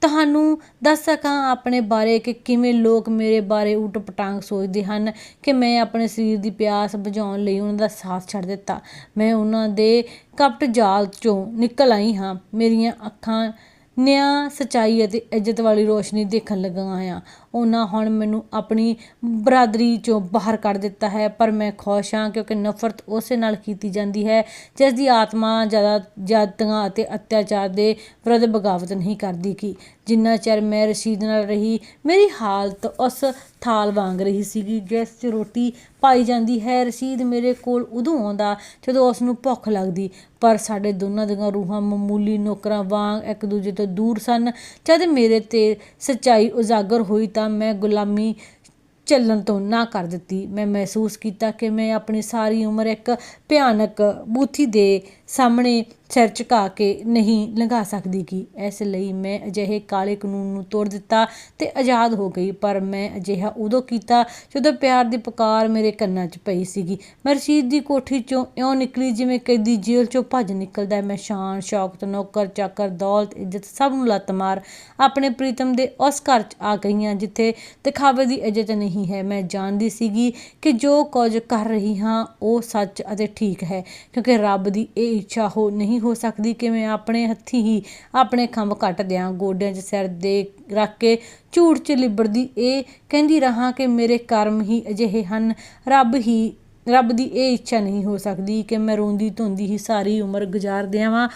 ਤੁਹਾਨੂੰ ਦੱਸ ਸਕਾਂ ਆਪਣੇ ਬਾਰੇ ਕਿ ਕਿਵੇਂ ਲੋਕ ਮੇਰੇ ਬਾਰੇ ਉਲਟ ਪਟਾਂਗ ਸੋਚਦੇ ਹਨ ਕਿ ਮੈਂ ਆਪਣੇ ਸਰੀਰ ਦੀ ਪਿਆਸ ਬੁਝਾਉਣ ਲਈ ਉਹਨਾਂ ਦਾ ਸਾਥ ਛੱਡ ਦਿੱਤਾ। ਮੈਂ ਉਹਨਾਂ ਦੇ ਕਪਟ ਜਾਲ ਚੋਂ ਨਿਕਲ ਆਈ ਹਾਂ। ਮੇਰੀਆਂ ਅੱਖਾਂ ਨਿਆਂ ਸਚਾਈ ਅਤੇ ਇੱਜ਼ਤ ਵਾਲੀ ਰੋਸ਼ਨੀ ਦੇਖਣ ਲੱਗਾ ਹਾਂ। ਉਹਨਾਂ ਹੁਣ ਮੈਨੂੰ ਆਪਣੀ ਬਰਾਦਰੀ ਚੋਂ ਬਾਹਰ ਕੱਢ ਦਿੱਤਾ ਹੈ, ਪਰ ਮੈਂ ਖੁਸ਼ ਹਾਂ ਕਿਉਂਕਿ ਨਫ਼ਰਤ ਉਸੇ ਨਾਲ ਕੀਤੀ ਜਾਂਦੀ ਹੈ, ਜਿਸ ਦੀ ਆਤਮਾ ਜ਼ਿਆਦਾ ਜਾਤੀਆਂ ਅਤੇ ਅਤਿਆਚਾਰ ਦੇ ਵਿਰੁੱਧ ਬਗਾਵਤ ਨਹੀਂ ਕਰਦੀ ਕਿ ਜਿੰਨਾ ਚਿਰ ਮੈਂ ਰਸ਼ੀਦ ਨਾਲ ਰਹੀ, ਮੇਰੀ ਹਾਲਤ ਉਸ ਥਾਲ ਵਾਂਗ ਰਹੀ ਸੀਗੀ ਜਿਸ 'ਚ ਰੋਟੀ ਪਾਈ ਜਾਂਦੀ ਹੈ। ਰਸ਼ੀਦ ਮੇਰੇ ਕੋਲ ਉਦੋਂ ਆਉਂਦਾ ਜਦੋਂ ਉਸ ਨੂੰ ਭੁੱਖ ਲੱਗਦੀ, ਪਰ ਸਾਡੇ ਦੋਨਾਂ ਦੀਆਂ ਰੂਹਾਂ ਮਾਮੂਲੀ ਨੌਕਰਾਂ ਵਾਂਗ ਇੱਕ ਦੂਜੇ ਤੋਂ ਦੂਰ ਸਨ, ਜਦ ਮੇਰੇ ਤੇ ਸੱਚਾਈ ਉਜਾਗਰ ਹੋਈ ਤਾਂ ਮੈਂ ਗੁਲਾਮੀ ਚੱਲਣ ਤੋਂ ਨਾ ਕਰ ਦਿੱਤੀ। ਮੈਂ ਮਹਿਸੂਸ ਕੀਤਾ ਕਿ ਮੈਂ ਆਪਣੀ ਸਾਰੀ ਉਮਰ ਇੱਕ ਭਿਆਨਕ ਬੂਥੀ ਦੇ ਸਾਹਮਣੇ ਸਿਰ ਝੁਕਾ ਕੇ ਨਹੀਂ ਲੰਘਾ ਸਕਦੀ ਕਿ ਇਸ ਲਈ ਮੈਂ ਅਜਿਹੇ ਕਾਲੇ ਕਾਨੂੰਨ ਨੂੰ ਤੋੜ ਦਿੱਤਾ ਤੇ ਆਜ਼ਾਦ ਹੋ ਗਈ, ਪਰ ਮੈਂ ਅਜਿਹਾ ਉਦੋਂ ਕੀਤਾ ਜਦੋਂ ਪਿਆਰ ਦੀ ਪੁਕਾਰ ਮੇਰੇ ਕੰਨਾਂ 'ਚ ਪਈ ਸੀਗੀ। ਮੈਂ ਰਸ਼ੀਦ ਦੀ ਕੋਠੀ 'ਚੋਂ ਇਉਂ ਨਿਕਲੀ ਜਿਵੇਂ ਕੈਦੀ ਜੇਲ੍ਹ 'ਚੋਂ ਭੱਜ ਨਿਕਲਦਾ ਮੈਂ ਸ਼ਾਨ ਸ਼ੌਕਤ ਨੌਕਰ ਚਾਕਰ, ਦੌਲਤ, ਇੱਜ਼ਤ ਸਭ ਨੂੰ ਲੱਤ ਮਾਰ ਆਪਣੇ ਪ੍ਰੀਤਮ ਦੇ ਉਸ ਘਰ 'ਚ ਆ ਗਈ ਹਾਂ ਜਿੱਥੇ ਦਿਖਾਵੇ ਦੀ ਇੱਜ਼ਤ ਨਹੀਂ ਹੈ। ਮੈਂ ਜਾਣਦੀ ਸੀਗੀ ਕਿ ਜੋ ਕੁਝ ਕਰ ਰਹੀ ਹਾਂ, ਉਹ ਸੱਚ ਅਤੇ ਠੀਕ ਹੈ, ਕਿਉਂਕਿ ਰੱਬ ਦੀ ਇਹ ਇੱਛਾ ਹੋ ਨਹੀਂ ਹੋ ਸਕਦੀ ਕਿ ਮੈਂ ਆਪਣੇ ਹੱਥੀਂ ਹੀ ਆਪਣੇ ਖੰਭ ਕੱਟ ਦਿਆਂ। ਗੋਡਿਆਂ 'ਚ ਸਿਰ ਦੇ ਰੱਖ ਕੇ ਝੂਠ 'ਚ ਲਿਬੜਦੀ ਇਹ ਕਹਿੰਦੀ ਰਹਾ ਕਿ ਮੇਰੇ ਕਰਮ ਹੀ ਅਜਿਹੇ ਹਨ। ਰੱਬ ਹੀ, ਰੱਬ ਦੀ ਇਹ ਇੱਛਾ ਨਹੀਂ ਹੋ ਸਕਦੀ ਕਿ ਮੈਂ ਰੋਂਦੀ ਧੋਂਦੀ ਹੀ ਸਾਰੀ ਉਮਰ ਗੁਜ਼ਾਰ ਦਿਆਵਾਂ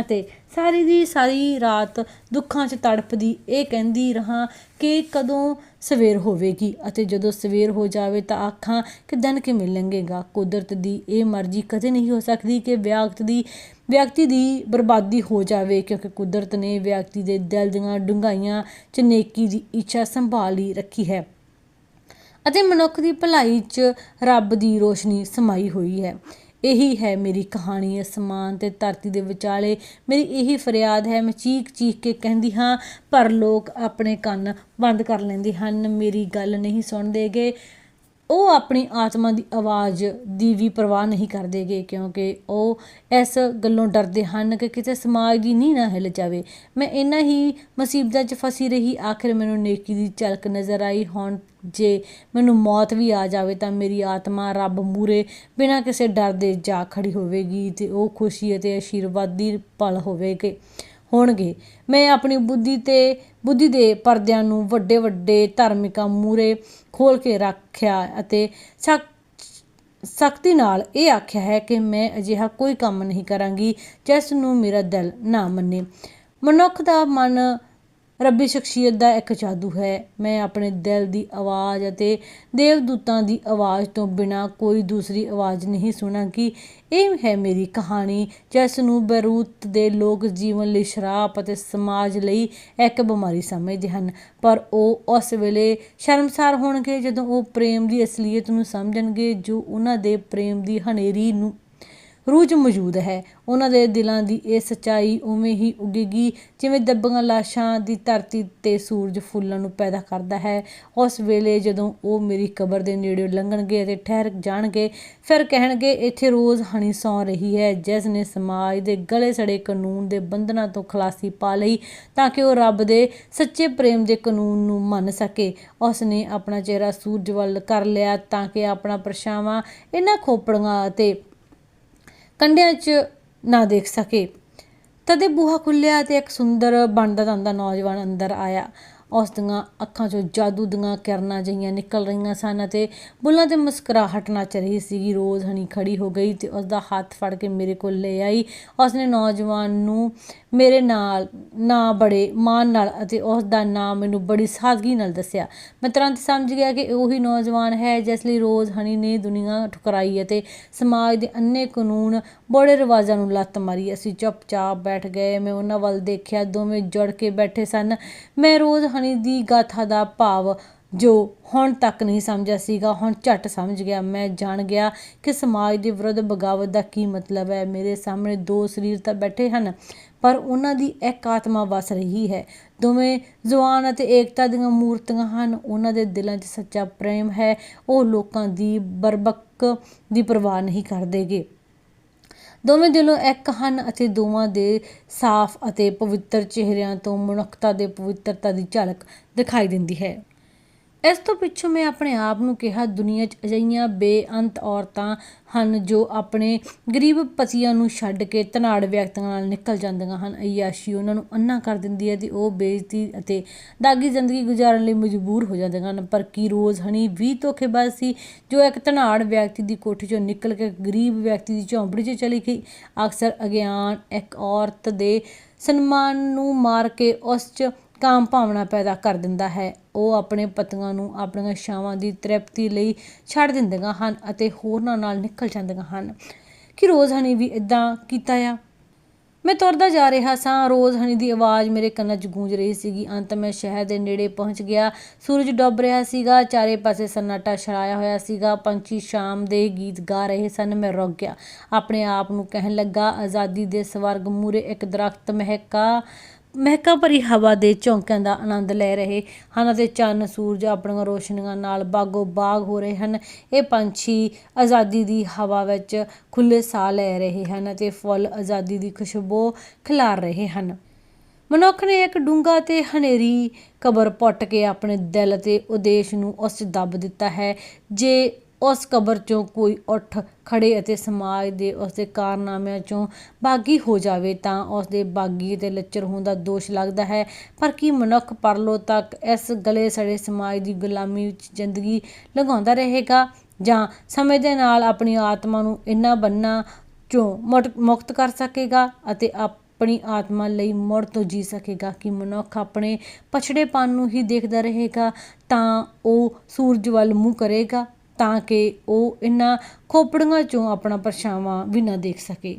ਅਤੇ ਸਾਰੀ ਦੀ ਸਾਰੀ ਰਾਤ ਦੁੱਖਾਂ 'ਚ ਤੜਪਦੀ, ਇਹ ਕਹਿੰਦੀ ਰਹਾ ਕਿ ਕਦੋਂ ਸਵੇਰ ਹੋਵੇਗੀ ਅਤੇ ਜਦੋਂ ਸਵੇਰ ਹੋ ਜਾਵੇ ਤਾਂ ਆਖਾਂ ਕਿ ਦਿਨ ਕਿਵੇਂ ਲੰਘੇਗਾ ਕੁਦਰਤ ਦੀ ਇਹ ਮਰਜ਼ੀ ਕਦੇ ਨਹੀਂ ਹੋ ਸਕਦੀ ਕਿ ਵਿਅਕਤੀ ਦੀ ਵਿਅਕਤੀ ਦੀ ਬਰਬਾਦੀ ਹੋ ਜਾਵੇ, ਕਿਉਂਕਿ ਕੁਦਰਤ ਨੇ ਵਿਅਕਤੀ ਦੇ ਦਿਲ ਦੀਆਂ ਡੂੰਘਾਈਆਂ 'ਚ ਨੇਕੀ ਦੀ ਇੱਛਾ ਸੰਭਾਲੀ ਰੱਖੀ ਹੈ ਅਤੇ ਮਨੁੱਖ ਦੀ ਭਲਾਈ 'ਚ ਰੱਬ ਦੀ ਰੋਸ਼ਨੀ ਸਮਾਈ ਹੋਈ ਹੈ। ਇਹੀ ਹੈ ਮੇਰੀ ਕਹਾਣੀ ਅਸਮਾਨ ਤੇ ਧਰਤੀ ਦੇ ਵਿਚਾਲੇ। ਮੇਰੀ ਇਹੀ ਫਰਿਆਦ ਹੈ, ਮੈਂ ਚੀਕ ਚੀਕ ਕੇ ਕਹਿੰਦੀ ਹਾਂ, ਪਰ ਲੋਕ ਆਪਣੇ ਕੰਨ ਬੰਦ ਕਰ ਲੈਂਦੇ ਹਨ। ਮੇਰੀ ਗੱਲ ਨਹੀਂ ਸੁਣਦੇਗੇ ਉਹ ਆਪਣੀ ਆਤਮਾ ਦੀ ਆਵਾਜ਼ ਦੀ ਵੀ ਪਰਵਾਹ ਨਹੀਂ ਕਰਦੇਗੇ ਕਿਉਂਕਿ ਉਹ ਇਸ ਗੱਲੋਂ ਡਰਦੇ ਹਨ ਕਿ ਕਿਤੇ ਸਮਾਜ ਦੀ ਨੀਂਹ ਨਾ ਹਿੱਲ ਜਾਵੇ। ਮੈਂ ਇੰਨਾ ਹੀ ਮੁਸੀਬਤਾਂ 'ਚ ਫਸੀ ਰਹੀ, ਆਖਿਰ ਮੈਨੂੰ ਨੇਕੀ ਦੀ ਝਲਕ ਨਜ਼ਰ ਆਈ। ਹੁਣ ਜੇ ਮੈਨੂੰ ਮੌਤ ਵੀ ਆ ਜਾਵੇ ਤਾਂ ਮੇਰੀ ਆਤਮਾ ਰੱਬ ਮੂਰੇ ਬਿਨਾਂ ਕਿਸੇ ਡਰ ਦੇ ਜਾ ਖੜੀ ਹੋਵੇਗੀ ਤੇ ਉਹ ਖੁਸ਼ੀ ਅਤੇ ਆਸ਼ੀਰਵਾਦ ਦੀ ਪਲ ਹੋਵੇਗੇ। ਹੋਣਗੇ। ਮੈਂ ਆਪਣੀ ਬੁੱਧੀ ਤੇ, ਬੁੱਧੀ ਦੇ ਪਰਦਿਆਂ ਨੂੰ ਵੱਡੇ ਵੱਡੇ ਧਾਰਮਿਕਾਂ ਮੂਰੇ ਖੋਲ ਕੇ ਰੱਖਿਆ ਅਤੇ ਸਖਤੀ ਨਾਲ ਇਹ ਆਖਿਆ ਹੈ ਕਿ ਮੈਂ ਅਜਿਹਾ ਕੋਈ ਕੰਮ ਨਹੀਂ ਕਰਾਂਗੀ, ਜਿਸ ਨੂੰ ਮੇਰਾ ਦਿਲ ਨਾ ਮੰਨੇ। ਮਨੁੱਖ ਦਾ ਮਨ ਰੱਬੀ ਸ਼ਖਸੀਅਤ ਦਾ ਇੱਕ ਜਾਦੂ ਹੈ। ਮੈਂ ਆਪਣੇ ਦਿਲ ਦੀ ਆਵਾਜ਼ ਅਤੇ ਦੇਵਦੂਤਾਂ ਦੀ ਆਵਾਜ਼ ਤੋਂ ਬਿਨਾ ਕੋਈ ਦੂਸਰੀ ਆਵਾਜ਼ ਨਹੀਂ ਸੁਣਾਂਗੀ ਇਹ ਹੈ ਮੇਰੀ ਕਹਾਣੀ, ਜਿਸ ਨੂੰ ਬੈਰੂਤ ਦੇ ਲੋਕ ਜੀਵਨ ਲਈ ਸ਼ਰਾਪ ਅਤੇ ਸਮਾਜ ਲਈ ਇੱਕ ਬਿਮਾਰੀ ਸਮਝਦੇ ਹਨ। ਪਰ ਉਹ ਉਸ ਵੇਲੇ ਸ਼ਰਮਸਾਰ ਹੋਣਗੇ ਜਦੋਂ ਉਹ ਪ੍ਰੇਮ ਦੀ ਅਸਲੀਅਤ ਨੂੰ ਸਮਝਣਗੇ ਜੋ ਉਹਨਾਂ ਦੇ ਪ੍ਰੇਮ ਦੀ ਹਨੇਰੀ ਨੂੰ ਰੂਜ ਮੌਜੂਦ ਹੈ। ਉਹਨਾਂ ਦੇ ਦਿਲਾਂ ਦੀ ਇਹ ਸਚਾਈ ਉਵੇਂ ਹੀ ਉਗੇਗੀ, ਜਿਵੇਂ ਦੱਬੀਆਂ ਲਾਸ਼ਾਂ ਦੀ ਧਰਤੀ ਤੇ ਸੂਰਜ ਫੁੱਲਾਂ ਨੂੰ ਪੈਦਾ ਕਰਦਾ ਹੈ। ਉਸ ਵੇਲੇ ਜਦੋਂ ਉਹ ਮੇਰੀ ਕਬਰ ਦੇ ਨੇੜੇ ਲੰਘਣਗੇ ਅਤੇ ਠਹਿਰ ਜਾਣਗੇ, ਫਿਰ ਕਹਿਣਗੇ, ਇੱਥੇ ਰੋਜ਼ ਹਣੀ ਸੌ ਰਹੀ ਹੈ। ਜਿਸ ਨੇ ਸਮਾਜ ਦੇ ਗਲੇ ਸੜੇ ਕਾਨੂੰਨ ਦੇ ਬੰਧਨਾਂ ਤੋਂ ਖਲਾਸੀ ਪਾ ਲਈ ਤਾਂ ਕਿ ਉਹ ਰੱਬ ਦੇ ਸੱਚੇ ਪ੍ਰੇਮ ਦੇ ਕਾਨੂੰਨ ਨੂੰ ਮੰਨ ਸਕੇ। ਉਸ ਨੇ ਆਪਣਾ ਚਿਹਰਾ ਸੂਰਜ ਵੱਲ ਕਰ ਲਿਆ ਤਾਂ ਕਿ ਆਪਣਾ ਪਰਛਾਵਾਂ ਇਹਨਾਂ ਖੋਪੜੀਆਂ ਅਤੇ ਕੰਢਿਆਂ 'ਚ ਨਾ ਦੇਖ ਸਕੇ। ਤਦੇ ਬੂਹਾ ਖੁੱਲਿਆ ਤੇ ਇੱਕ ਸੁੰਦਰ ਬਣਦਾ ਜਾਂਦਾ ਨੌਜਵਾਨ ਅੰਦਰ ਆਇਆ। ਉਸ ਦੀਆਂ ਅੱਖਾਂ 'ਚੋਂ ਜਾਦੂ ਦੀਆਂ ਕਿਰਨਾਂ ਜਿਹੀਆਂ ਨਿਕਲ ਰਹੀਆਂ ਸਨ ਅਤੇ ਬੁੱਲਾਂ ਤੇ ਮੁਸਕਰਾਹਟ ਨੱਚ ਰਹੀ ਸੀਗੀ। ਰੋਜ਼ ਹਣੀ ਖੜੀ ਹੋ ਗਈ ਤੇ ਉਸ ਦਾ ਹੱਥ ਫੜ ਕੇ ਮੇਰੇ ਕੋਲ ਲੈ ਆਈ। ਉਸ ਨੇ ਨੌਜਵਾਨ ਨੂੰ ਮੇਰੇ ਨਾਲ, ਨਾਂ ਬੜੇ ਮਾਣ ਨਾਲ ਅਤੇ ਉਸ ਦਾ ਨਾਮ ਮੈਨੂੰ ਬੜੀ ਸਾਦਗੀ ਨਾਲ ਦੱਸਿਆ। ਮੈਂ ਤੁਰੰਤ ਸਮਝ ਗਿਆ ਕਿ ਉਹੀ ਨੌਜਵਾਨ ਹੈ ਜਿਸ ਲਈ ਰੋਜ਼ ਹਨੀ ਨੇ ਦੁਨੀਆ ਠੁਕਰਾਈ ਅਤੇ ਸਮਾਜ ਦੇ ਅੰਨੇ ਕਾਨੂੰਨ ਬੜੇ ਰਿਵਾਜ਼ਾਂ ਨੂੰ ਲੱਤ ਮਾਰੀ। ਅਸੀਂ ਚੁੱਪਚਾਪ ਬੈਠ ਗਏ, ਮੈਂ ਉਹਨਾਂ ਵੱਲ ਦੇਖਿਆ, ਦੋਵੇਂ ਜੁੜ ਕੇ ਬੈਠੇ ਸਨ। ਮੈਂ ਰੋਜ਼ ਹਨੀ ਦੀ ਗਾਥਾ ਦਾ ਭਾਵ ਜੋ ਹੁਣ ਤੱਕ ਨਹੀਂ ਸਮਝਿਆ ਸੀਗਾ, ਹੁਣ ਝਟ ਸਮਝ ਗਿਆ। ਮੈਂ ਜਾਣ ਗਿਆ ਕਿ ਸਮਾਜ ਦੇ ਵਿਰੁੱਧ ਬਗਾਵਤ ਦਾ ਕੀ ਮਤਲਬ ਹੈ। ਮੇਰੇ ਸਾਹਮਣੇ ਦੋ ਸਰੀਰ ਤਾਂ ਬੈਠੇ ਹਨ। ਪਰ ਉਹਨਾਂ ਦੀ ਇੱਕ ਆਤਮਾ ਵਸ ਰਹੀ ਹੈ। ਦੋਵੇਂ ਜਵਾਨ ਅਤੇ ਏਕਤਾ ਦੀਆਂ ਮੂਰਤੀਆਂ ਹਨ। ਉਹਨਾਂ ਦੇ ਦਿਲਾਂ 'ਚ ਸੱਚਾ ਪ੍ਰੇਮ ਹੈ। ਉਹ ਲੋਕਾਂ ਦੀ ਬਰਬਕ ਦੀ ਪਰਵਾਹ ਨਹੀਂ ਕਰਦੇਗੇ। ਦੋਵੇਂ ਦਿਲੋਂ ਇੱਕ ਹਨ ਅਤੇ ਦੋਵਾਂ ਦੇ ਸਾਫ਼ ਅਤੇ ਪਵਿੱਤਰ ਚਿਹਰਿਆਂ ਤੋਂ ਮਨੁੱਖਤਾ ਦੇ ਪਵਿੱਤਰਤਾ ਦੀ ਝਲਕ ਦਿਖਾਈ ਦਿੰਦੀ ਹੈ। ਇਸ ਤੋਂ ਪਿੱਛੋਂ ਮੈਂ ਆਪਣੇ ਆਪ ਨੂੰ ਕਿਹਾ, ਦੁਨੀਆ 'ਚ ਅਜਿਹੀਆਂ ਬੇਅੰਤ ਔਰਤਾਂ ਹਨ ਜੋ ਆਪਣੇ ਗਰੀਬ ਪਤੀਆਂ ਨੂੰ ਛੱਡ ਕੇ ਧਨਾੜ ਵਿਅਕਤੀਆਂ ਨਾਲ ਨਿਕਲ ਜਾਂਦੀਆਂ ਹਨ। ਅਯਾਸ਼ੀ ਉਹਨਾਂ ਨੂੰ ਅੰਨਾ ਕਰ ਦਿੰਦੀ ਹੈ ਤੇ ਉਹ ਬੇਇੱਜ਼ਤੀ ਅਤੇ ਦਾਗੀ ਜ਼ਿੰਦਗੀ ਗੁਜ਼ਾਰਨ ਲਈ ਮਜਬੂਰ ਹੋ ਜਾਂਦੇ ਹਨ। ਪਰ ਕੀ ਰੋਜ਼ ਹਣੀ ਵੀ ਧੋਖੇਬਾਜ਼ ਸੀ, ਜੋ ਇੱਕ ਧਨਾੜ ਵਿਅਕਤੀ ਦੀ ਕੋਠੀ 'ਚੋਂ ਨਿਕਲ ਕੇ ਗਰੀਬ ਵਿਅਕਤੀ ਦੀ ਝੌਂਪੜੀ 'ਚ ਚਲੀ ਗਈ? ਅਕਸਰ ਅਗਿਆਨ ਇੱਕ ਔਰਤ ਦੇ ਸਨਮਾਨ ਨੂੰ ਮਾਰ ਕੇ ਉਸ 'ਚ ਕਾਮ ਭਾਵਨਾ ਪੈਦਾ ਕਰ ਦਿੰਦਾ ਹੈ। ਉਹ ਆਪਣੇ ਪਤੀਆਂ ਨੂੰ ਆਪਣੀਆਂ ਛਾਵਾਂ ਦੀ ਤ੍ਰਿਪਤੀ ਲਈ ਛੱਡ ਦਿੰਦੀਆਂ ਹਨ ਅਤੇ ਹੋਰਨਾਂ ਨਾਲ ਨਿਕਲ ਜਾਂਦੀਆਂ ਹਨ। ਕਿ ਰੋਜ਼ ਹਣੀ ਵੀ ਇਦਾਂ ਕੀਤਾ ਆ? ਮੈਂ ਤੁਰਦਾ ਜਾ ਰਿਹਾ ਸਾਂ। ਰੋਜ਼ ਹਣੀ ਦੀ ਆਵਾਜ਼ ਮੇਰੇ ਕੰਨਾਂ 'ਚ ਗੂੰਜ ਰਹੀ ਸੀਗੀ। ਅੰਤ ਮੈਂ ਸ਼ਹਿਰ ਦੇ ਨੇੜੇ ਪਹੁੰਚ ਗਿਆ। ਸੂਰਜ ਡੁੱਬ ਰਿਹਾ ਸੀਗਾ। ਚਾਰੇ ਪਾਸੇ ਸਨਾਟਾ ਛਾਇਆ ਹੋਇਆ ਸੀਗਾ। ਪੰਛੀ ਸ਼ਾਮ ਦੇ ਗੀਤ ਗਾ ਰਹੇ ਸਨ। ਮੈਂ ਰੁਕ ਗਿਆ। ਆਪਣੇ ਆਪ ਨੂੰ ਕਹਿਣ ਲੱਗਾ, ਆਜ਼ਾਦੀ ਦੇ ਸਵਰਗ ਮੂਰੇ ਇੱਕ ਦਰਖਤ ਮਹਿਕਾ ਮਹਿਕਾ ਭਰੀ ਹਵਾ ਦੇ ਝੋਂਕਿਆਂ ਦਾ ਆਨੰਦ ਲੈ ਰਹੇ ਹਨ ਅਤੇ ਚੰਨ ਸੂਰਜ ਆਪਣੀਆਂ ਰੋਸ਼ਨੀਆਂ ਨਾਲ ਬਾਗੋ ਬਾਗ ਹੋ ਰਹੇ ਹਨ। ਇਹ ਪੰਛੀ ਆਜ਼ਾਦੀ ਦੀ ਹਵਾ ਵਿੱਚ ਖੁੱਲ੍ਹੇ ਸਾਹ ਲੈ ਰਹੇ ਹਨ ਅਤੇ ਫੁੱਲ ਆਜ਼ਾਦੀ ਦੀ ਖੁਸ਼ਬੂ ਖਿਲਾਰ ਰਹੇ ਹਨ। ਮਨੁੱਖ ਨੇ ਇੱਕ ਡੂੰਘਾ ਤੇ ਹਨੇਰੀ ਕਬਰ ਪੁੱਟ ਕੇ ਆਪਣੇ ਦਿਲ ਤੇ ਉਦੇਸ਼ ਨੂੰ ਉਸ ਦੱਬ ਦਿੱਤਾ ਹੈ। ਜੇ ਉਸ ਕਬਰ ਚੋਂ ਕੋਈ ਉੱਠ ਖੜੇ ਅਤੇ ਸਮਾਜ ਦੇ ਉਸ ਦੇ ਕਾਰਨਾਮਿਆਂ ਚੋਂ ਬਾਗੀ ਹੋ ਜਾਵੇ ਤਾਂ ਉਸ ਦੇ ਬਾਗੀ ਤੇ ਲੱਚਰ ਹੋਣ ਦਾ ਦੋਸ਼ ਲੱਗਦਾ ਹੈ। ਪਰ ਕੀ ਮਨੁੱਖ ਪਰਲੋ ਤੱਕ ਇਸ ਗਲੇ ਸੜੇ ਸਮਾਜ ਦੀ ਗੁਲਾਮੀ ਵਿੱਚ ਜ਼ਿੰਦਗੀ ਲੰਘਾਉਂਦਾ ਰਹੇਗਾ? ਜਾਂ ਸਮੇਂ ਦੇ ਨਾਲ ਆਪਣੀ ਆਤਮਾ ਨੂੰ ਇਨ੍ਹਾਂ ਬੰਨਾਂ ਚੋਂ ਮੁਟ- ਮੁਕਤ ਕਰ ਸਕੇਗਾ ਅਤੇ ਆਪਣੀ ਆਤਮਾ ਲਈ ਮੁੜ ਤੋਂ ਜੀ ਸਕੇਗਾ ਕਿ ਮਨੁੱਖ ਆਪਣੇ ਪਛੜੇਪਨ ਨੂੰ ਹੀ ਦੇਖਦਾ ਰਹੇਗਾ ਤਾਂ ਉਹ ਸੂਰਜ ਵੱਲ ਮੂੰਹ ਕਰੇਗਾ? ਤਾਂ ਕਿ ਉਹ ਇਹਨਾਂ ਖੋਪੜੀਆਂ ਚੋਂ ਆਪਣਾ ਪਰਛਾਵਾਂ ਵੀ ਨਾ ਦੇਖ ਸਕੇ।